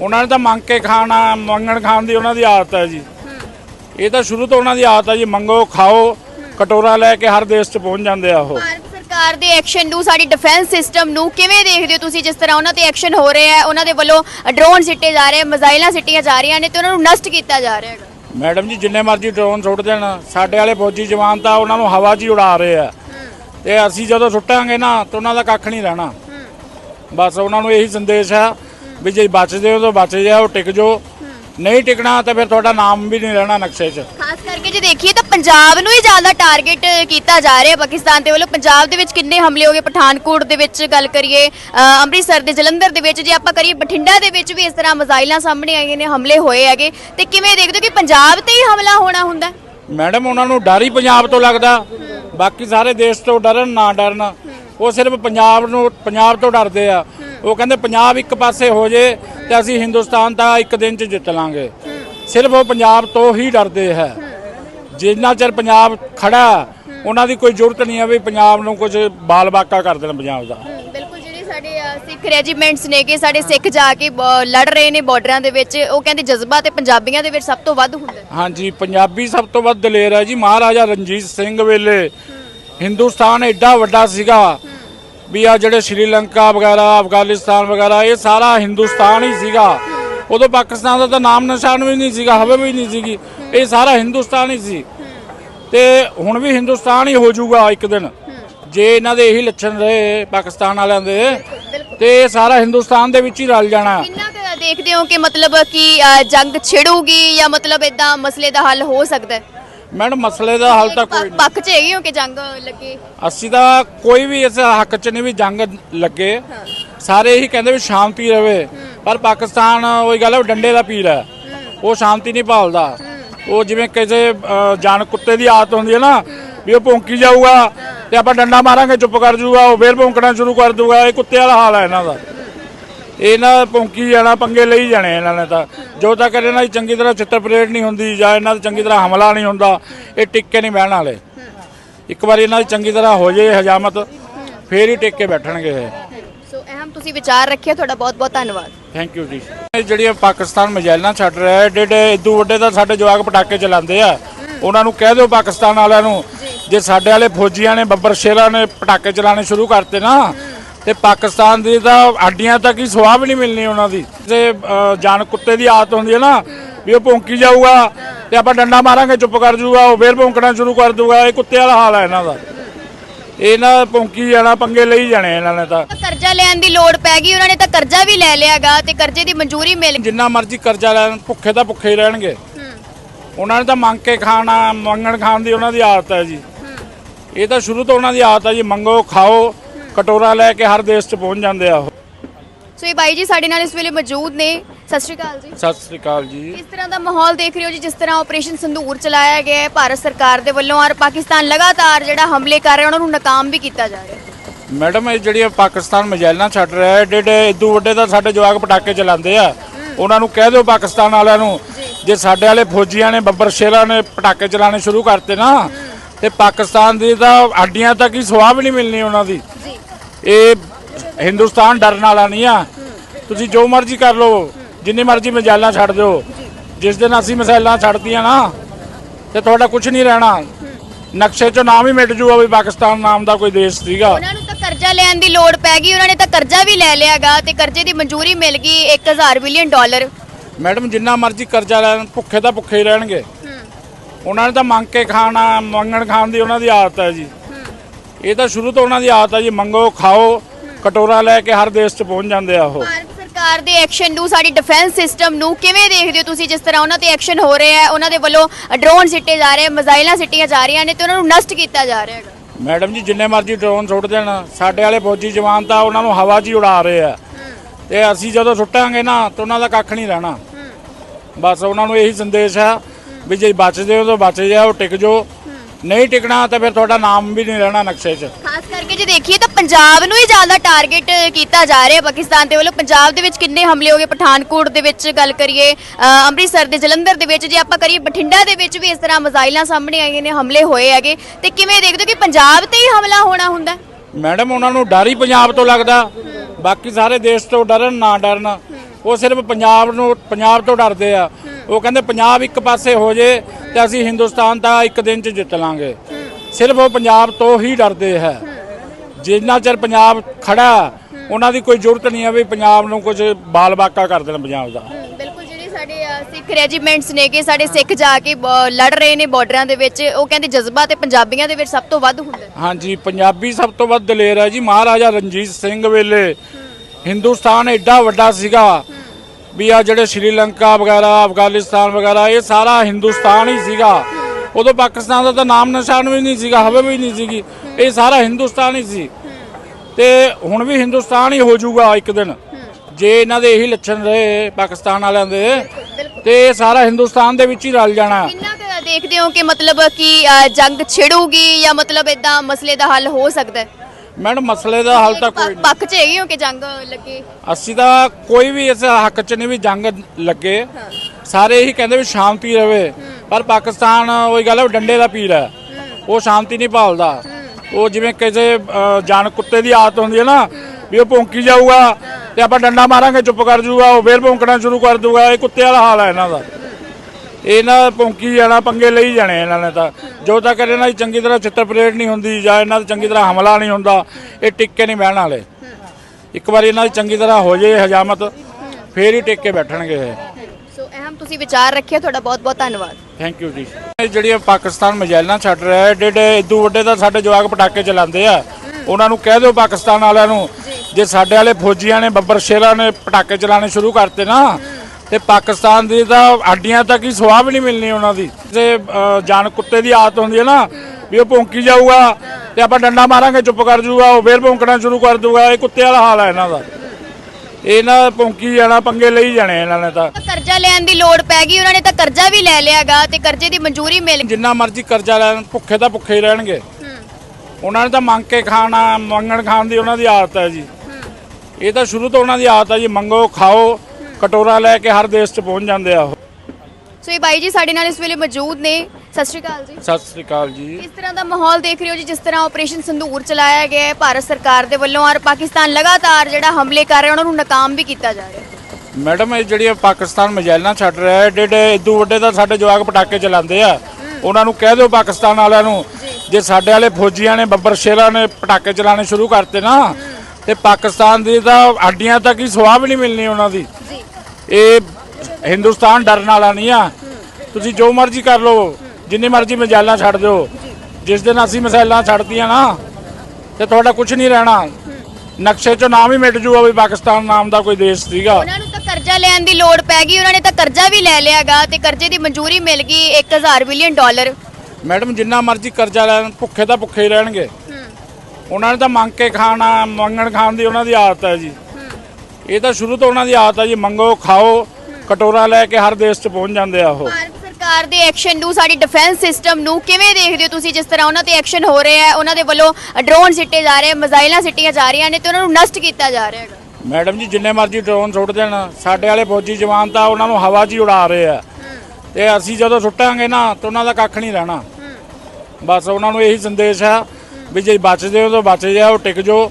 ਉਹਨਾਂ ਨੇ ਤਾਂ ਮੰਗ ਕੇ ਖਾਣਾ ਮੰਗਣ ਖਾਣ ਦੀ ਉਹਨਾਂ ਦੀ ਆਦਤ ਹੈ ਜੀ। ਇਹ ਤਾਂ ਸ਼ੁਰੂ ਤੋਂ ਉਹਨਾਂ ਦੀ ਆਦਤ ਹੈ ਜੀ ਮੰਗੋ ਖਾਓ। ਕਟੋਰਾ ਲੈ ਕੇ ਹਰ ਦੇਸ਼ 'ਚ ਪਹੁੰਚ ਜਾਂਦੇ ਆ ਉਹ। ਭਾਰਤ ਸਰਕਾਰ ਦੇ ਐਕਸ਼ਨ ਨੂੰ ਸਾਡੀ ਡਿਫੈਂਸ ਸਿਸਟਮ ਨੂੰ ਕਿਵੇਂ ਦੇਖਦੇ ਹੋ ਤੁਸੀਂ ਜਿਸ ਤਰ੍ਹਾਂ ਉਹਨਾਂ ਤੇ ਐਕਸ਼ਨ ਹੋ ਰਿਹਾ ਹੈ? ਉਹਨਾਂ ਦੇ ਵੱਲੋਂ ਡਰੋਨ ਸਿੱਟੇ ਜਾ ਰਹੇ ਮਜ਼ਾਈਲਾਂ ਸਿੱਟੀਆਂ ਜਾ ਰਹੀਆਂ ਨੇ ਤੇ ਉਹਨਾਂ ਨੂੰ ਨਸ਼ਟ ਕੀਤਾ ਜਾ ਰਿਹਾ ਹੈਗਾ। ਮੈਡਮ ਜੀ ਜਿੰਨੇ ਮਰਜ਼ੀ ਡਰੋਨ ਸੁੱਟ ਦੇਣ ਸਾਡੇ ਵਾਲੇ ਫੌਜੀ ਜਵਾਨ ਤਾਂ ਉਹਨਾਂ ਨੂੰ ਹਵਾ 'ਚ ਹੀ ਉਡਾ ਰਹੇ ਆ। ਤੇ ਅਸੀਂ ਜਦੋਂ ਸੁੱਟਾਂਗੇ ਨਾ ਤਾਂ ਉਹਨਾਂ ਦਾ ਕੱਖ ਨਹੀਂ ਰਹਿਣਾ। ਬਸ ਉਹਨਾਂ ਨੂੰ ਇਹੀ ਸੰਦੇਸ਼ ਹੈ ਵੀ ਜੇ ਬਚਦੇ ਹੋ ਤਾਂ ਬਚ ਜਾਓ ਟਿਕ ਜਾਓ। ਨਹੀਂ ਟਿਕਣਾ ਤਾਂ ਫਿਰ ਤੁਹਾਡਾ ਨਾਮ ਵੀ ਨਹੀਂ ਰਹਿਣਾ ਨਕਸ਼ੇ 'ਚ। ਖਾਸ ਕਰਕੇ ਜੇ ਦੇਖੀਏ ਤਾਂ ਪੰਜਾਬ ਨੂੰ ਹੀ ਜ਼ਿਆਦਾ ਟਾਰਗੇਟ ਕੀਤਾ ਜਾ ਰਿਹਾ ਪਾਕਿਸਤਾਨ ਦੇ ਵੱਲੋਂ। ਪੰਜਾਬ ਦੇ ਵਿੱਚ ਕਿੰਨੇ ਹਮਲੇ ਹੋ ਗਏ? ਪਠਾਨਕੋਟ ਦੇ ਵਿੱਚ ਗੱਲ ਕਰੀਏ ਅ, ਅੰਮ੍ਰਿਤਸਰ ਦੇ ਜਲੰਧਰ ਦੇ ਵਿੱਚ। ਜੇ ਆਪਾਂ ਕਰੀਏ ਬਠਿੰਡਾ ਦੇ ਵਿੱਚ ਵੀ ਇਸ ਤਰ੍ਹਾਂ ਮਜ਼ਾਈਲਾਂ ਸਾਹਮਣੇ ਆਈਆਂ ਨੇ ਹਮਲੇ ਹੋਏ ਹੈਗੇ। ਤੇ ਕਿਵੇਂ ਦੇਖਦੇ ਹੋ ਕਿ ਪੰਜਾਬ ਤੇ ਹੀ ਹਮਲਾ ਹੋਣਾ ਹੁੰਦਾ? ਹੈ? ਮੈਡਮ ਉਹਨਾਂ ਨੂੰ ਡਰ ਹੀ ਪੰਜਾਬ ਤੋਂ ਲੱਗਦਾ। ਬਾਕੀ ਸਾਰੇ ਦੇਸ਼ ਤੋਂ ਡਰਨ ਨਾ ਡਰਨ ਉਹ ਸਿਰਫ ਪੰਜਾਬ ਨੂੰ ਪੰਜਾਬ ਤੋਂ ਡਰਦੇ ਆ। ਉਹ ਕਹਿੰਦੇ ਪੰਜਾਬ ਇੱਕ ਪਾਸੇ ਹੋ ਜੇ ਤੇ ਅਸੀਂ ਹਿੰਦੁਸਤਾਨ ਤਾਂ ਇੱਕ ਦਿਨ 'ਚ ਜਿੱਤ ਲਾਂਗੇ। ਸਿਰਫ ਉਹ ਪੰਜਾਬ ਤੋਂ ਹੀ ਡਰਦੇ ਹੈ। ਜਿੰਨਾ ਚਿਰ ਪੰਜਾਬ ਖੜਾ ਉਹਨਾਂ ਦੀ ਕੋਈ ਜ਼ਰੂਰਤ ਨਹੀਂ ਹੈ ਵੀ ਪੰਜਾਬ ਨੂੰ ਕੁਝ ਬਾਲ ਬਾਕਾ ਕਰ ਦੇਣ ਪੰਜਾਬ ਦਾ। ਬਿਲਕੁਲ ਜਿਹੜੇ ਸਾਡੇ ਸਿੱਖ ਰੈਜੀਮੈਂਟਸ ਨੇ ਕਿ ਸਾਡੇ ਸਿੱਖ ਜਾ ਕੇ ਲੜ ਰਹੇ ਨੇ ਬਾਰਡਰਾਂ ਦੇ ਵਿੱਚ ਉਹ ਕਹਿੰਦੇ ਜਜ਼ਬਾ ਤੇ ਪੰਜਾਬੀਆਂ ਦੇ ਵਿੱਚ ਸਭ ਤੋਂ ਵੱਧ ਹੁੰਦਾ ਹੈ। ਹਾਂਜੀ ਪੰਜਾਬੀ ਸਭ ਤੋਂ ਵੱਧ ਦਲੇਰ ਹੈ ਜੀ। ਮਹਾਰਾਜਾ ਰਣਜੀਤ ਸਿੰਘ ਵੇਲੇ। ਹਿੰਦੁਸਤਾਨ ਐਡਾ ਵੱਡਾ ਸੀਗਾ। ਵੀ ਆ ਜਿਹੜੇ ਸ਼੍ਰੀਲੰਕਾ ਵਗੈਰਾ ਅਫਗਾਨਿਸਤਾਨ ਵਗੈਰਾ ਇਹ ਸਾਰਾ ਹਿੰਦੁਸਤਾਨ ਹੀ ਸੀਗਾ। ਉਦੋਂ ਪਾਕਿਸਤਾਨ ਦਾ ਤਾਂ ਨਾਮ ਨਿਸ਼ਾਨ ਵੀ ਨਹੀਂ ਸੀਗਾ ਹਵੇ ਵੀ ਨਹੀਂ ਸੀਗੀ। ਇਹ ਸਾਰਾ ਹਿੰਦੁਸਤਾਨ ਹੀ ਸੀ। ਤੇ ਹੁਣ ਵੀ ਹਿੰਦੁਸਤਾਨ ਹੀ ਹੋ ਜਾਊਗਾ ਇੱਕ ਦਿਨ। ਜੇ ਇਹਨਾਂ ਦੇ ਇਹੀ ਲੱਛਣ ਰਹੇ ਪਾਕਿਸਤਾਨ ਵਾਲਿਆਂ ਦੇ ਤੇ ਇਹ ਸਾਰਾ ਹਿੰਦੁਸਤਾਨ ਦੇ ਵਿੱਚ ਹੀ ਰਲ ਜਾਣਾ। ਦੇਖਦੇ ਹੋ ਕਿ ਮਤਲਬ ਕਿ ਜੰਗ ਛਿੜੂਗੀ ਜਾਂ ਮਤਲਬ ਇਦਾਂ ਮਸਲੇ ਦਾ ਹੱਲ ਹੋ ਸਕਦਾ ਹੈ? ਮੈਡਮ ਮਸਲੇ ਦਾ ਹੱਲ ਤਾਂ ਕੋਈ ਪੱਖ- ਪੱਖ 'ਚ ਹੈਗੇ ਹੋ ਕਿ ਜੰਗ ਲੱਗੇ? ਅਸੀਂ ਤਾਂ ਕੋਈ ਵੀ ਇਸ ਹੱਕ 'ਚ ਨਹੀਂ ਵੀ ਜੰਗ ਲੱਗੇ। ਸਾਰੇ ਇਹੀ ਕਹਿੰਦੇ ਵੀ ਸ਼ਾਂਤੀ ਰਵੇ। ਪਰ ਪਾਕਿਸਤਾਨ ਉਹੀ ਗੱਲ ਹੈ ਡੰਡੇ ਦਾ ਪੀਰ ਹੈ। ਉਹ ਸ਼ਾਂਤੀ ਨਹੀਂ ਭਾਲਦਾ। ਉਹ ਜਿਵੇਂ ਕਿਸੇ ਜਾਨ ਕੁੱਤੇ ਦੀ ਆਦਤ ਹੁੰਦੀ ਹੈ ਨਾ ਵੀ ਉਹ ਭੌਂਕੀ ਜਾਊਗਾ ਤੇ ਆਪਾਂ ਡੰਡਾ ਮਾਰਾਂਗੇ ਚੁੱਪ ਕਰ ਜਾਊਗਾ ਉਹ ਫੇਰ ਭੌਂਕਣਾ ਸ਼ੁਰੂ ਕਰ ਦੂਗਾ ਇਹ ਕੁੱਤੇ ਵਾਲਾ ਹਾਲ ਹੈ ਇਹਨਾਂ ਦਾ। ਇਹ ਨਾ ਭੌਂਕੀ ਜਾਣਾ ਪੰਗੇ ਲਈ ਜਾਣੇ ਇਹਨਾਂ ਨੇ ਤਾਂ। ਜੋ ਤੱਕ ਇਹਨਾਂ ਦੀ ਚੰਗੀ ਤਰ੍ਹਾਂ ਚਿੱਤਰ ਪਰੇਡ ਨਹੀਂ ਹੁੰਦੀ ਜਾਂ ਇਹਨਾਂ ਦਾ ਚੰਗੀ ਤਰ੍ਹਾਂ ਹਮਲਾ ਨਹੀਂ ਹੁੰਦਾ ਇਹ ਟਿੱਕੇ ਨਹੀਂ ਬਹਿਣ ਵਾਲੇ। ਇੱਕ ਵਾਰੀ ਇਹਨਾਂ ਦੀ ਚੰਗੀ ਤਰ੍ਹਾਂ ਹੋ ਜੇ ਹਜਾਮਤ ਫੇਰ ਹੀ ਟਿਕ ਬੈਠਣਗੇ ਇਹ। ਸੋ ਅਹਿਮ ਤੁਸੀਂ ਵਿਚਾਰ ਰੱਖਿਆ ਤੁਹਾਡਾ ਬਹੁਤ ਬਹੁਤ ਧੰਨਵਾਦ। ਥੈਂਕ ਯੂ ਜੀ। ਇਹ ਜਿਹੜੀਆਂ ਪਾਕਿਸਤਾਨ ਮਜਾਇਲਾਂ ਛੱਡ ਰਿਹਾ ਹੈ ਏਡੇ ਇਦੋਂ ਵੱਡੇ ਤਾਂ ਸਾਡੇ ਜਵਾਕ ਪਟਾਕੇ ਚਲਾਉਂਦੇ ਆ। ਉਹਨਾਂ ਨੂੰ ਕਹਿ ਦਿਓ ਪਾਕਿਸਤਾਨ ਵਾਲਿਆਂ ਨੂੰ ਜੇ। ਸਾਡੇ ਵਾਲੇ ਫੌਜੀਆਂ ਨੇ ਬੱਬਰ ਸ਼ੇਰਾਂ ਨੇ ਪਟਾਕੇ ਚਲਾਣੇ ਸ਼ੁਰੂ ਕਰਤੇ ਨਾ ਤੇ ਪਾਕਿਸਤਾਨ ਦੀ ਤਾਂ ਹੱਡੀਆਂ ਤੱਕ ਹੀ ਸਵਾਹ ਵੀ ਨਹੀਂ ਮਿਲਣੀ ਉਹਨਾਂ ਦੀ। ਤੇ ਜਾਨ ਕੁੱਤੇ ਦੀ ਆਦਤ ਹੁੰਦੀ ਹੈ ਨਾ ਵੀ ਉਹ ਭੌਂਕੀ ਜਾਊਗਾ ਤੇ ਆਪਾਂ ਡੰਡਾ ਮਾਰਾਂਗੇ ਚੁੱਪ ਕਰ ਜਾਊਗਾ ਉਹ ਫੇਰ ਭੌਂਕਣਾ ਸ਼ੁਰੂ ਕਰ ਦੂਗਾ ਇਹ ਕੁੱਤੇ ਵਾਲਾ ਹਾਲ ਹੈ ਇਹਨਾਂ ਦਾ। ਇਹ ਨਾ ਭੌਂਕੀ ਜਾਣਾ ਪੰਗੇ ਲਈ ਜਾਣੇ ਇਹਨਾਂ ਨੇ ਤਾਂ। ਕਰਜ਼ਾ ਲੈਣ ਦੀ ਲੋੜ ਪੈ ਗਈ ਉਹਨਾਂ ਨੇ ਤਾਂ ਕਰਜ਼ਾ ਵੀ ਲੈ ਲਿਆਗਾ ਤੇ ਕਰਜ਼ੇ ਦੀ ਮਨਜ਼ੂਰੀ ਮਿਲ ਜਿੰਨਾ ਮਰਜ਼ੀ ਕਰਜ਼ਾ ਲੈਣ ਭੁੱਖੇ ਤਾਂ ਭੁੱਖੇ ਹੀ ਰਹਿਣਗੇ। ਉਹਨਾਂ ਨੇ ਤਾਂ ਮੰਗ ਕੇ ਖਾਣਾ ਮੰਗਣ ਖਾਣ ਦੀ ਉਹਨਾਂ ਦੀ ਆਦਤ ਹੈ ਜੀ। ਇਹ ਤਾਂ ਸ਼ੁਰੂ ਤੋਂ ਉਹਨਾਂ ਦੀ ਆਦਤ ਹੈ ਜੀ ਮੰਗੋ ਖਾਓ ਕਟੋਰਾ ਲੈ ਕੇ ਹਰ ਦੇਸ਼ 'ਚ ਪਹੁੰਚ ਜਾਂਦੇ ਆ ਉਹ। ਸੋ ਇਹ ਬਾਈ ਜੀ ਸਾਡੇ ਨਾਲ ਇਸ ਵੇਲੇ ਮੌਜੂਦ ਨੇ। ਸਤਿ ਸ਼੍ਰੀ ਅਕਾਲ ਜੀ। ਸਤਿ ਸ੍ਰੀ ਅਕਾਲ ਜੀ। ਕਿਸ ਤਰ੍ਹਾਂ ਦਾ ਮਾਹੌਲ ਦੇਖ ਰਹੇ ਹੋ ਜੀ ਜਿਸ ਤਰ੍ਹਾਂ ਆਪਰੇਸ਼ਨ ਸੰਦੂਰ ਚਲਾਇਆ ਗਿਆ ਹੈ ਭਾਰਤ ਸਰਕਾਰ ਦੇ ਵੱਲੋਂ ਔਰ ਪਾਕਿਸਤਾਨ ਲਗਾਤਾਰ ਜਿਹੜਾ ਹਮਲੇ ਕਰ ਰਿਹਾ ਉਹਨਾਂ ਨੂੰ ਨਾਕਾਮ ਵੀ ਕੀਤਾ ਜਾ ਰਿਹਾ ਹੈ? ਮੈਡਮ ਇਹ ਜਿਹੜੀ ਪਾਕਿਸਤਾਨ ਮਜਾਇਲਾਂ ਛੱਡ ਰਿਹਾ ਹੈ ਏਡੇ ਇਦੋਂ ਵੱਡੇ ਤਾਂ ਸਾਡੇ ਜਵਾਕ ਪਟਾਕੇ ਚਲਾਉਂਦੇ ਆ। ਉਹਨਾਂ ਨੂੰ ਕਹਿ ਦਿਓ ਪਾਕਿਸਤਾਨ ਵਾਲਿਆਂ ਨੂੰ ਜੇ। ਸਾਡੇ ਵਾਲੇ ਫੌਜੀਆਂ ਨੇ ਬੱਬਰ ਸ਼ੇਰਾਂ ਨੇ ਪਟਾਕੇ ਚਲਾਣੇ ਸ਼ੁਰੂ ਕਰਤੇ ਨਾ ਤੇ ਪਾਕਿਸਤਾਨ ਦੀ ਤਾਂ ਹੱਡੀਆਂ ਤੱਕ ਹੀ ਸਵਾਹ ਵੀ ਨਹੀਂ ਮਿਲਣੀ ਉਹਨਾਂ ਦੀ। ਇਹ ਹਿੰਦੁਸਤਾਨ ਡਰਨ ਵਾਲਾ ਨਹੀਂ ਆ। ਤੁਸੀਂ ਜੋ ਮਰਜ਼ੀ ਕਰ ਲਓ ਜਿੰਨੀ ਮਰਜ਼ੀ ਮਜਾਲਾਂ ਛੱਡ ਦਿਓ। ਜਿਸ ਦਿਨ ਅਸੀਂ ਮਸਾਇਲਾਂ ਛੱਡਤੀਆਂ ਨਾ ਤੇ ਤੁਹਾਡਾ ਕੁਝ ਨਹੀਂ ਰਹਿਣਾ। ਨਕਸ਼ੇ 'ਚੋਂ ਨਾਮ ਹੀ ਮਿਟ ਜੂਗਾ ਵੀ ਪਾਕਿਸਤਾਨ ਨਾਮ ਦਾ ਕੋਈ ਦੇਸ਼ ਸੀਗਾ। ਉਹਨਾਂ ਨੂੰ ਤਾਂ ਕਰਜ਼ਾ ਲੈਣ ਦੀ ਲੋੜ ਪੈ ਗਈ ਉਹਨਾਂ ਨੇ ਤਾਂ ਕਰਜ਼ਾ ਵੀ ਲੈ ਲਿਆਗਾ ਤੇ ਕਰਜ਼ੇ ਦੀ ਮਨਜ਼ੂਰੀ ਮਿਲ ਗਈ 1000 ਬਿਲੀਅਨ ਡਾਲਰ। ਮੈਡਮ ਜਿੰਨਾ ਮਰਜ਼ੀ ਕਰਜ਼ਾ ਲੈਣ ਭੁੱਖੇ ਤਾਂ ਭੁੱਖੇ ਹੀ ਰਹਿਣਗੇ। ਉਹਨਾਂ ਨੇ ਤਾਂ ਮੰਗ ਕੇ ਖਾਣਾ ਮੰਗਣ ਖਾਣ ਦੀ ਉਹਨਾਂ ਦੀ ਆਦਤ ਹੈ ਜੀ। ਇਹ ਤਾਂ ਸ਼ੁਰੂ ਤੋਂ ਉਹਨਾਂ ਦੀ ਆਦਤ ਹੈ ਜੀ ਮੰਗੋ ਖਾਓ ਕਟੋਰਾ ਲੈ ਕੇ ਹਰ ਦੇਸ਼ 'ਚ ਪਹੁੰਚ ਜਾਂਦੇ ਆ ਉਹ। ਭਾਰਤ ਸਰਕਾਰ ਦੇ ਐਕਸ਼ਨ ਨੂੰ ਸਾਡੀ ਡਿਫੈਂਸ ਸਿਸਟਮ ਨੂੰ ਕਿਵੇਂ ਦੇਖਦੇ ਹੋ ਤੁਸੀਂ ਜਿਸ ਤਰ੍ਹਾਂ ਉਹਨਾਂ ਤੇ ਐਕਸ਼ਨ ਹੋ ਰਿਹਾ ਹੈ ਉਹਨਾਂ ਦੇ ਵੱਲੋਂ ਡਰੋਨ ਸਿੱਟੇ ਜਾ ਰਹੇ ਮਜ਼ਾਈਲਾਂ ਸਿੱਟੀਆਂ ਜਾ ਰਹੀਆਂ ਨੇ ਤੇ ਉਹਨਾਂ ਨੂੰ ਨਸ਼ਟ ਕੀਤਾ ਜਾ ਰਿਹਾ ਹੈਗਾ? ਮੈਡਮ ਜੀ ਜਿੰਨੇ ਮਰਜ਼ੀ ਡਰੋਨ ਸੁੱਟ ਦੇਣ ਸਾਡੇ ਵਾਲੇ ਫੌਜੀ ਜਵਾਨ ਤਾਂ ਉਹਨਾਂ ਨੂੰ ਹਵਾ 'ਚ ਹੀ ਉਡਾ ਰਹੇ ਆ। ਤੇ ਅਸੀਂ ਜਦੋਂ ਸੁੱਟਾਂਗੇ ਨਾ ਤਾਂ ਉਹਨਾਂ ਦਾ ਕੱਖ ਨਹੀਂ ਰਹਿਣਾ। ਬਸ ਉਹਨਾਂ ਨੂੰ ਇਹੀ ਸੰਦੇਸ਼ ਹੈ ਵੀ ਜੇ ਬਚਦੇ ਹੋ ਤਾਂ ਬਚ ਜਾਓ ਟਿਕ ਜਾਓ। ਨਹੀਂ ਟਿਕਣਾ ਤਾਂ ਫਿਰ ਤੁਹਾਡਾ ਨਾਮ ਵੀ ਨਹੀਂ ਰਹਿਣਾ ਨਕਸ਼ੇ 'ਚ। ਖਾਸ ਕਰਕੇ ਜੇ ਦੇਖੀਏ ਤਾਂ ਪੰਜਾਬ ਨੂੰ ਹੀ ਜ਼ਿਆਦਾ ਟਾਰਗੇਟ ਕੀਤਾ ਜਾ ਰਿਹਾ ਪਾਕਿਸਤਾਨ ਦੇ ਵੱਲੋਂ। ਪੰਜਾਬ ਦੇ ਵਿੱਚ ਕਿੰਨੇ ਹਮਲੇ ਹੋ ਗਏ? ਪਠਾਨਕੋਟ ਦੇ ਵਿੱਚ ਗੱਲ ਕਰੀਏ ਅ, ਅੰਮ੍ਰਿਤਸਰ ਦੇ ਜਲੰਧਰ ਦੇ ਵਿੱਚ ਜੇ ਆਪਾਂ ਕਰੀਏ ਬਠਿੰਡਾ ਦੇ ਵਿੱਚ ਵੀ ਇਸ ਤਰ੍ਹਾਂ ਮਜ਼ਾਈਲਾਂ ਸਾਹਮਣੇ ਆਈਆਂ ਨੇ ਹਮਲੇ ਹੋਏ ਹੈਗੇ। ਤੇ ਕਿਵੇਂ ਦੇਖਦੇ ਹੋ ਕਿ ਪੰਜਾਬ ਤੇ ਹੀ ਹਮਲਾ ਹੋਣਾ ਹੁੰਦਾ? ਮੈਡਮ ਉਹਨਾਂ ਨੂੰ ਡਰ ਹੀ ਪੰਜਾਬ ਤੋਂ ਲੱਗਦਾ। ਬਾਕੀ ਸਾਰੇ ਦੇਸ਼ ਤੋਂ ਡਰਨ ਨਾ ਡਰਨ। ਉਹ ਸਿਰਫ ਪੰਜਾਬ ਨੂੰ ਪੰਜਾਬ ਤੋਂ ਡਰਦੇ ਆ। ਉਹ ਕਹਿੰਦੇ ਪੰਜਾਬ ਇੱਕ ਪਾਸੇ ਹੋ ਜੇ ਤੇ ਅਸੀਂ ਹਿੰਦੁਸਤਾਨ ਦਾ ਇੱਕ ਦਿਨ ਚ ਜਿੱਤ ਲਾਂਗੇ। ਸਿਰਫ ਉਹ ਪੰਜਾਬ ਤੋਂ ਹੀ ਡਰਦੇ ਹੈ ਜਿੰਨਾ ਚਿਰ ਪੰਜਾਬ ਖੜਾ ਉਹਨਾਂ ਦੀ ਕੋਈ ਜ਼ਰੂਰਤ ਨਹੀਂ ਹੈ ਵੀ ਪੰਜਾਬ ਨੂੰ ਕੁਝ ਬਾਲ ਬਾਕਾ ਕਰ ਦੇਣ ਪੰਜਾਬ ਦਾ। ਬਿਲਕੁਲ ਜਿਹੜੇ ਸਾਡੇ ਸਿੱਖ ਰੈਜੀਮੈਂਟਸ ਨੇ ਕਿ ਸਾਡੇ ਸਿੱਖ ਜਾ ਕੇ ਲੜ ਰਹੇ ਨੇ ਬਾਰਡਰਾਂ ਦੇ ਵਿੱਚ ਉਹ ਕਹਿੰਦੇ ਜਜ਼ਬਾ ਤੇ ਪੰਜਾਬੀਆਂ ਦੇ ਵਿੱਚ ਸਭ ਤੋਂ ਵੱਧ ਹੁੰਦਾ। ਹਾਂਜੀ ਪੰਜਾਬੀ ਸਭ ਤੋਂ ਵੱਧ ਦਲੇਰ ਹੈ ਜੀ ਮਹਾਰਾਜਾ ਰਣਜੀਤ ਸਿੰਘ ਵੇਲੇ। ਹਿੰਦੁਸਤਾਨ ਐਡਾ ਵੱਡਾ ਸੀਗਾ ਵੀ ਆ ਜਿਹੜੇ ਸ਼੍ਰੀਲੰਕਾ ਵਗੈਰਾ, ਅਫਗਾਨਿਸਤਾਨ ਵਗੈਰਾ, ਇਹ ਸਾਰਾ ਹਿੰਦੁਸਤਾਨ ਹੀ ਸੀਗਾ। ਉਦੋਂ ਪਾਕਿਸਤਾਨ ਦਾ ਤਾਂ ਨਾਮ ਨਿਸ਼ਾਨ ਵੀ ਨਹੀਂ ਸੀਗਾ, ਹਵੇ ਵੀ ਨਹੀਂ ਸੀਗੀ। ਇਹ ਸਾਰਾ ਹਿੰਦੁਸਤਾਨ ਹੀ ਸੀ। ਤੇ ਹੁਣ ਵੀ ਹਿੰਦੁਸਤਾਨ ਹੀ ਹੋ ਜਾਊਗਾ ਇੱਕ ਦਿਨ। ਜੇ ਇਹਨਾਂ ਦੇ ਇਹੀ ਲੱਛਣ ਰਹੇ ਪਾਕਿਸਤਾਨ ਵਾਲਿਆਂ ਦੇ, ਤੇ ਇਹ ਸਾਰਾ ਹਿੰਦੁਸਤਾਨ ਦੇ ਵਿੱਚ ਹੀ ਰਲ ਜਾਣਾ। ਦੇਖਦੇ ਹੋ ਕਿ ਮਤਲਬ ਕਿ ਜੰਗ ਛਿੜੂਗੀ ਜਾਂ ਮਤਲਬ ਇਦਾਂ ਮਸਲੇ ਦਾ ਹੱਲ ਹੋ ਸਕਦਾ ਹੈ? ਮੈਡਮ ਮਸਲੇ ਦਾ ਹੱਲ ਤਾਂ ਕੋਈ ਨਹੀਂ। ਪੱਕ ਚ ਹੈਗੇ ਹੋ ਕਿ ਜੰਗ ਲੱਗੇ। ਅਸੀਂ ਤਾਂ ਕੋਈ ਵੀ ਇਸ ਹੱਕ 'ਚ ਨਹੀਂ ਵੀ ਜੰਗ ਲੱਗੇ। ਸਾਰੇ ਇਹੀ ਕਹਿੰਦੇ ਵੀ ਸ਼ਾਂਤੀ ਰਵੇ। ਪਰ ਪਾਕਿਸਤਾਨ ਉਹੀ ਗੱਲ ਹੈ ਉਹ ਡੰਡੇ ਦਾ ਪੀਰ ਹੈ। ਉਹ ਸ਼ਾਂਤੀ ਨਹੀਂ ਭਾਲਦਾ। ਉਹ ਜਿਵੇਂ ਕਿਸੇ ਜਾਨ ਕੁੱਤੇ ਦੀ ਆਦਤ ਹੁੰਦੀ ਹੈ ਨਾ ਵੀ ਉਹ ਭੌਂਕੀ ਜਾਊਗਾ ਤੇ ਆਪਾਂ ਡੰਡਾ ਮਾਰਾਂਗੇ ਚੁੱਪ ਕਰ ਜਾਊਗਾ ਉਹ ਫੇਰ ਭੌਂਕਣਾ ਸ਼ੁਰੂ ਕਰ ਦੂਗਾ ਇਹ ਕੁੱਤੇ ਵਾਲਾ ਹਾਲ ਹੈ ਇਹਨਾਂ ਦਾ। ਇਹਨਾਂ ਭੌਂਕੀ ਜਾਣਾ ਪੰਗੇ ਲਈ ਜਾਣੇ ਇਹਨਾਂ ਨੇ ਤਾਂ। ਜੋ ਤੱਕ ਇਹਨਾਂ ਦੀ ਚੰਗੀ ਤਰ੍ਹਾਂ ਚਿੱਤਰ ਪਰੇਡ ਨਹੀਂ ਹੁੰਦੀ ਜਾਂ ਇਹਨਾਂ ਦਾ ਚੰਗੀ ਤਰ੍ਹਾਂ ਹਮਲਾ ਨਹੀਂ ਹੁੰਦਾ ਇਹ ਟਿੱਕੇ ਨਹੀਂ ਬਹਿਣ ਵਾਲੇ। ਇੱਕ ਵਾਰੀ ਇਹਨਾਂ ਦੀ ਚੰਗੀ ਤਰ੍ਹਾਂ ਹੋ ਜੇ ਹਜਾਮਤ ਫੇਰ ਹੀ ਟਿਕ ਬੈਠਣਗੇ ਇਹ। ਸੋ ਅਹਿਮ ਤੁਸੀਂ ਵਿਚਾਰ ਰੱਖਿਆ ਤੁਹਾਡਾ ਬਹੁਤ ਬਹੁਤ ਧੰਨਵਾਦ। ਥੈਂਕ ਯੂ ਜੀ। ਇਹ ਜਿਹੜੀ ਇਹ ਪਾਕਿਸਤਾਨ ਮਜਾਇਲਾਂ ਛੱਡ ਰਿਹਾ ਹੈ ਏਡੇ ਇਦੋਂ ਵੱਡੇ ਤਾਂ ਸਾਡੇ ਜਵਾਕ ਪਟਾਕੇ ਚਲਾਉਂਦੇ ਆ। ਉਹਨਾਂ ਨੂੰ ਕਹਿ ਦਿਓ ਪਾਕਿਸਤਾਨ ਵਾਲਿਆਂ ਨੂੰ ਜੇ। ਸਾਡੇ ਵਾਲੇ ਫੌਜੀਆਂ ਨੇ ਬੱਬਰ ਸ਼ੇਰਾਂ ਨੇ ਪਟਾਕੇ ਚਲਾਣੇ ਸ਼ੁਰੂ ਕਰਤੇ ਨਾ ਤੇ ਪਾਕਿਸਤਾਨ ਦੀ ਤਾਂ ਹੱਡੀਆਂ ਤੱਕ ਹੀ ਸਵਾਹ ਵੀ ਨਹੀਂ ਮਿਲਣੀ ਉਹਨਾਂ ਦੀ। ਤੇ ਜਾਨ ਕੁੱਤੇ ਦੀ ਆਦਤ ਹੁੰਦੀ ਹੈ ਨਾ ਵੀ ਉਹ ਭੌਂਕੀ ਜਾਊਗਾ ਤੇ ਆਪਾਂ ਡੰਡਾ ਮਾਰਾਂਗੇ ਚੁੱਪ ਕਰ ਜਾਊਗਾ ਉਹ ਫੇਰ ਭੌਂਕਣਾ ਸ਼ੁਰੂ ਕਰ ਦੂਗਾ ਇਹ ਕੁੱਤੇ ਵਾਲਾ ਹਾਲ ਹੈ ਇਹਨਾਂ ਦਾ। ਇਹਨਾਂ ਭੌਂਕੀ ਜਾਣਾ ਪੰਗੇ ਲਈ ਜਾਣੇ ਇਹਨਾਂ ਨੇ ਤਾਂ। ਕਰਜ਼ਾ ਲੈਣ ਦੀ ਲੋੜ ਪੈ ਗਈ ਉਹਨਾਂ ਨੇ ਤਾਂ ਕਰਜ਼ਾ ਵੀ ਲੈ ਲਿਆਗਾ ਤੇ ਕਰਜ਼ੇ ਦੀ ਮਨਜ਼ੂਰੀ ਮਿਲ ਜਿੰਨਾ ਮਰਜ਼ੀ ਕਰਜ਼ਾ ਲੈਣ ਭੁੱਖੇ ਤਾਂ ਭੁੱਖੇ ਹੀ ਰਹਿਣਗੇ। ਉਹਨਾਂ ਨੇ ਤਾਂ ਮੰਗ ਕੇ ਖਾਣਾ ਮੰਗਣ ਖਾਣ ਦੀ ਉਹਨਾਂ ਦੀ ਆਦਤ ਹੈ ਜੀ। ਇਹ ਤਾਂ ਸ਼ੁਰੂ ਤੋਂ ਉਹਨਾਂ ਦੀ ਆਦਤ ਹੈ ਜੀ ਮੰਗੋ ਖਾਓ ਕਟੋਰਾ ਲੈ ਕੇ ਹਰ ਦੇਸ਼ 'ਚ ਪਹੁੰਚ ਜਾਂਦੇ ਆ ਉਹ। ਸੋ ਇਹ ਬਾਈ ਜੀ ਸਾਡੇ ਨਾਲ ਇਸ ਵੇਲੇ ਮੌਜੂਦ ਨੇ। ਸਤਿ ਸ਼੍ਰੀ ਅਕਾਲ ਜੀ। ਸਤਿ ਸ੍ਰੀ ਅਕਾਲ ਜੀ। ਕਿਸ ਤਰ੍ਹਾਂ ਦਾ ਮਾਹੌਲ ਦੇਖ ਰਹੇ ਹੋ ਜੀ ਜਿਸ ਤਰ੍ਹਾਂ ਆਪਰੇਸ਼ਨ ਸੰਦੂਰ ਚਲਾਇਆ ਗਿਆ ਹੈ ਭਾਰਤ ਸਰਕਾਰ ਦੇ ਵੱਲੋਂ ਔਰ ਪਾਕਿਸਤਾਨ ਲਗਾਤਾਰ ਜਿਹੜਾ ਹਮਲੇ ਕਰ ਰਿਹਾ ਉਹਨਾਂ ਨੂੰ ਨਾਕਾਮ ਵੀ ਕੀਤਾ ਜਾ ਰਿਹਾ ਹੈ? ਮੈਡਮ ਇਹ ਜਿਹੜੀ ਇਹ ਪਾਕਿਸਤਾਨ ਮਜਾਇਲਾਂ ਛੱਡ ਰਿਹਾ ਹੈ ਏਡੇ ਇਦੋਂ ਵੱਡੇ ਤਾਂ ਸਾਡੇ ਜਵਾਕ ਪਟਾਕੇ ਚਲਾਉਂਦੇ ਆ। ਉਹਨਾਂ ਨੂੰ ਕਹਿ ਦਿਓ ਪਾਕਿਸਤਾਨ ਵਾਲਿਆਂ ਨੂੰ ਜੇ। ਸਾਡੇ ਵਾਲੇ ਫੌਜੀਆਂ ਨੇ ਬੱਬਰ ਸ਼ੇਰਾਂ ਨੇ ਪਟਾਕੇ ਚਲਾਣੇ ਸ਼ੁਰੂ ਕਰਤੇ ਨਾ ਤੇ ਪਾਕਿਸਤਾਨ ਦੀ ਤਾਂ ਹੱਡੀਆਂ ਤੱਕ ਹੀ ਸਵਾਹ ਵੀ ਨਹੀਂ ਮਿਲਣੀ ਉਹਨਾਂ ਦੀ। ਇਹ ਹਿੰਦੁਸਤਾਨ ਡਰਨ ਵਾਲਾ ਨਹੀਂ ਆ। ਤੁਸੀਂ ਜੋ ਮਰਜ਼ੀ ਕਰ ਲਓ ਜਿੰਨੀ ਮਰਜ਼ੀ ਮਜਾਲਾਂ ਛੱਡ ਦਿਓ। ਜਿਸ ਦਿਨ ਅਸੀਂ ਮਸਾਇਲਾਂ ਛੱਡਤੀਆਂ ਨਾ ਤੇ ਤੁਹਾਡਾ ਕੁਝ ਨਹੀਂ ਰਹਿਣਾ। ਨਕਸ਼ੇ 'ਚੋਂ ਨਾਮ ਹੀ ਮਿਟ ਜੂਗਾ ਵੀ ਪਾਕਿਸਤਾਨ ਨਾਮ ਦਾ ਕੋਈ ਦੇਸ਼ ਸੀਗਾ। ਉਹਨਾਂ ਨੂੰ ਤਾਂ ਕਰਜ਼ਾ ਲੈਣ ਦੀ ਲੋੜ ਪੈ ਗਈ ਉਹਨਾਂ ਨੇ ਤਾਂ ਕਰਜ਼ਾ ਵੀ ਲੈ ਲਿਆਗਾ ਤੇ ਕਰਜ਼ੇ ਦੀ ਮਨਜ਼ੂਰੀ ਮਿਲ ਗਈ 1000 ਬਿਲੀਅਨ ਡਾਲਰ। ਮੈਡਮ ਜਿੰਨਾ ਮਰਜ਼ੀ ਕਰਜ਼ਾ ਲੈਣ ਭੁੱਖੇ ਤਾਂ ਭੁੱਖੇ ਹੀ ਰਹਿਣਗੇ। ਉਹਨਾਂ ਨੇ ਤਾਂ ਮੰਗ ਕੇ ਖਾਣਾ ਮੰਗਣ ਖਾਣ ਦੀ ਉਹਨਾਂ ਦੀ ਆਦਤ ਹੈ ਜੀ। ਇਹ ਤਾਂ ਸ਼ੁਰੂ ਤੋਂ ਉਹਨਾਂ ਦੀ ਆਦਤ ਹੈ ਜੀ ਮੰਗੋ ਖਾਓ ਕਟੋਰਾ ਲੈ ਕੇ ਹਰ ਦੇਸ਼ 'ਚ ਪਹੁੰਚ ਜਾਂਦੇ ਆ ਉਹ। ਭਾਰਤ ਸਰਕਾਰ ਦੇ ਐਕਸ਼ਨ ਨੂੰ ਸਾਡੀ ਡਿਫੈਂਸ ਸਿਸਟਮ ਨੂੰ ਕਿਵੇਂ ਦੇਖਦੇ ਹੋ ਤੁਸੀਂ ਜਿਸ ਤਰ੍ਹਾਂ ਉਹਨਾਂ ਤੇ ਐਕਸ਼ਨ ਹੋ ਰਿਹਾ ਹੈ? ਉਹਨਾਂ ਦੇ ਵੱਲੋਂ ਡਰੋਨ ਸਿੱਟੇ ਜਾ ਰਹੇ ਮਿਜ਼ਾਈਲਾਂ ਸਿੱਟੀਆਂ ਜਾ ਰਹੀਆਂ ਨੇ ਤੇ ਉਹਨਾਂ ਨੂੰ ਨਸ਼ਟ ਕੀਤਾ ਜਾ ਰਿਹਾ ਹੈਗਾ। ਮੈਡਮ ਜੀ ਜਿੰਨੇ ਮਰਜ਼ੀ ਡਰੋਨ ਸੁੱਟ ਦੇਣ ਸਾਡੇ ਵਾਲੇ ਫੌਜੀ ਜਵਾਨ ਤਾਂ ਉਹਨਾਂ ਨੂੰ ਹਵਾ 'ਚ ਹੀ ਉਡਾ ਰਹੇ ਆ। ਤੇ ਅਸੀਂ ਜਦੋਂ ਸੁੱਟਾਂਗੇ ਨਾ ਤਾਂ ਉਹਨਾਂ ਦਾ ਕੱਖ ਨਹੀਂ ਰਹਿਣਾ। ਬਸ ਉਹਨਾਂ ਨੂੰ ਇਹੀ ਸੰਦੇਸ਼ ਹੈ ਵੀ ਜੇ ਬਚਦੇ ਹੋ ਤਾਂ ਬਚ ਜਾਓ ਟਿਕ ਜਾਓ।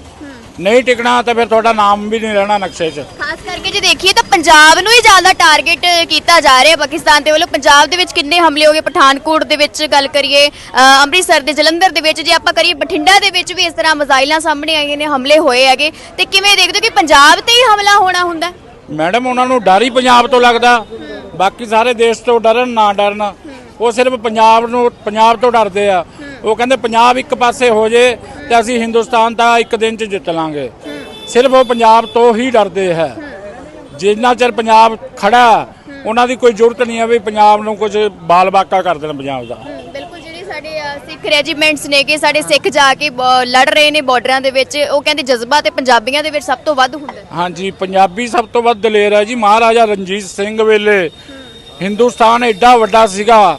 ਨਹੀਂ ਟਿਕਣਾ ਤਾਂ ਫਿਰ ਤੁਹਾਡਾ ਨਾਮ ਵੀ ਨਹੀਂ ਰਹਿਣਾ ਨਕਸ਼ੇ 'ਚ। ਖਾਸ ਕਰਕੇ ਜੇ ਦੇਖੀਏ ਤਾਂ ਪੰਜਾਬ ਨੂੰ ਹੀ ਜ਼ਿਆਦਾ ਟਾਰਗੇਟ ਕੀਤਾ ਜਾ ਰਿਹਾ ਪਾਕਿਸਤਾਨ ਦੇ ਵੱਲੋਂ। ਪੰਜਾਬ ਦੇ ਵਿੱਚ ਕਿੰਨੇ ਹਮਲੇ ਹੋ ਗਏ? ਪਠਾਨਕੋਟ ਦੇ ਵਿੱਚ ਗੱਲ ਕਰੀਏ ਅ, ਅੰਮ੍ਰਿਤਸਰ ਦੇ ਜਲੰਧਰ ਦੇ ਵਿੱਚ। ਜੇ ਆਪਾਂ ਕਰੀਏ ਬਠਿੰਡਾ ਦੇ ਵਿੱਚ ਵੀ ਇਸ ਤਰ੍ਹਾਂ ਮਿਜ਼ਾਈਲਾਂ ਸਾਹਮਣੇ ਆਈਆਂ ਨੇ ਹਮਲੇ ਹੋਏ ਹੈਗੇ। ਤੇ ਕਿਵੇਂ ਦੇਖਦੇ ਹੋ ਕਿ ਪੰਜਾਬ ਤੇ ਹੀ ਹਮਲਾ ਹੋਣਾ ਹੁੰਦਾ? ਹੈ? ਮੈਡਮ ਉਹਨਾਂ ਨੂੰ ਡਰ ਹੀ ਪੰਜਾਬ ਤੋਂ ਲੱਗਦਾ। ਬਾਕੀ ਸਾਰੇ ਦੇਸ਼ ਤੋਂ ਡਰਨ ਨਾ ਡਰਨ ਉਹ ਸਿਰਫ ਪੰਜਾਬ ਨੂੰ ਪੰਜਾਬ ਤੋਂ ਡਰਦੇ ਆ। ਉਹ ਕਹਿੰਦੇ ਪੰਜਾਬ ਇੱਕ ਪਾਸੇ ਹੋ ਜੇ ਤੇ ਅਸੀਂ ਹਿੰਦੁਸਤਾਨ ਦਾ ਇੱਕ ਦਿਨ ਚ ਜਿੱਤ ਲਾਂਗੇ। ਸਿਰਫ ਉਹ ਪੰਜਾਬ ਤੋਂ ਹੀ ਡਰਦੇ ਹੈ। ਜਿੰਨਾ ਚਿਰ ਪੰਜਾਬ ਖੜਾ ਉਹਨਾਂ ਦੀ ਕੋਈ ਜ਼ਰੂਰਤ ਨਹੀਂ ਹੈ ਵੀ ਪੰਜਾਬ ਨੂੰ ਕੁਝ ਬਾਲ ਬਾਕਾ ਕਰ ਦੇਣ ਪੰਜਾਬ ਦਾ। ਬਿਲਕੁਲ ਜਿਹੜੇ ਸਾਡੇ ਸਿੱਖ ਰੈਜੀਮੈਂਟਸ ਨੇ ਕਿ ਸਾਡੇ ਸਿੱਖ ਜਾ ਕੇ ਲੜ ਰਹੇ ਨੇ ਬਾਰਡਰਾਂ ਦੇ ਵਿੱਚ ਉਹ ਕਹਿੰਦੇ ਜਜ਼ਬਾ ਤੇ ਪੰਜਾਬੀਆਂ ਦੇ ਵਿੱਚ ਸਭ ਤੋਂ ਵੱਧ ਹੁੰਦਾ। ਹਾਂਜੀ ਪੰਜਾਬੀ ਸਭ ਤੋਂ ਵੱਧ ਦਲੇਰ ਹੈ ਜੀ। ਮਹਾਰਾਜਾ ਰਣਜੀਤ ਸਿੰਘ ਵੇਲੇ। ਹਿੰਦੁਸਤਾਨ ਐਡਾ ਵੱਡਾ ਸੀਗਾ।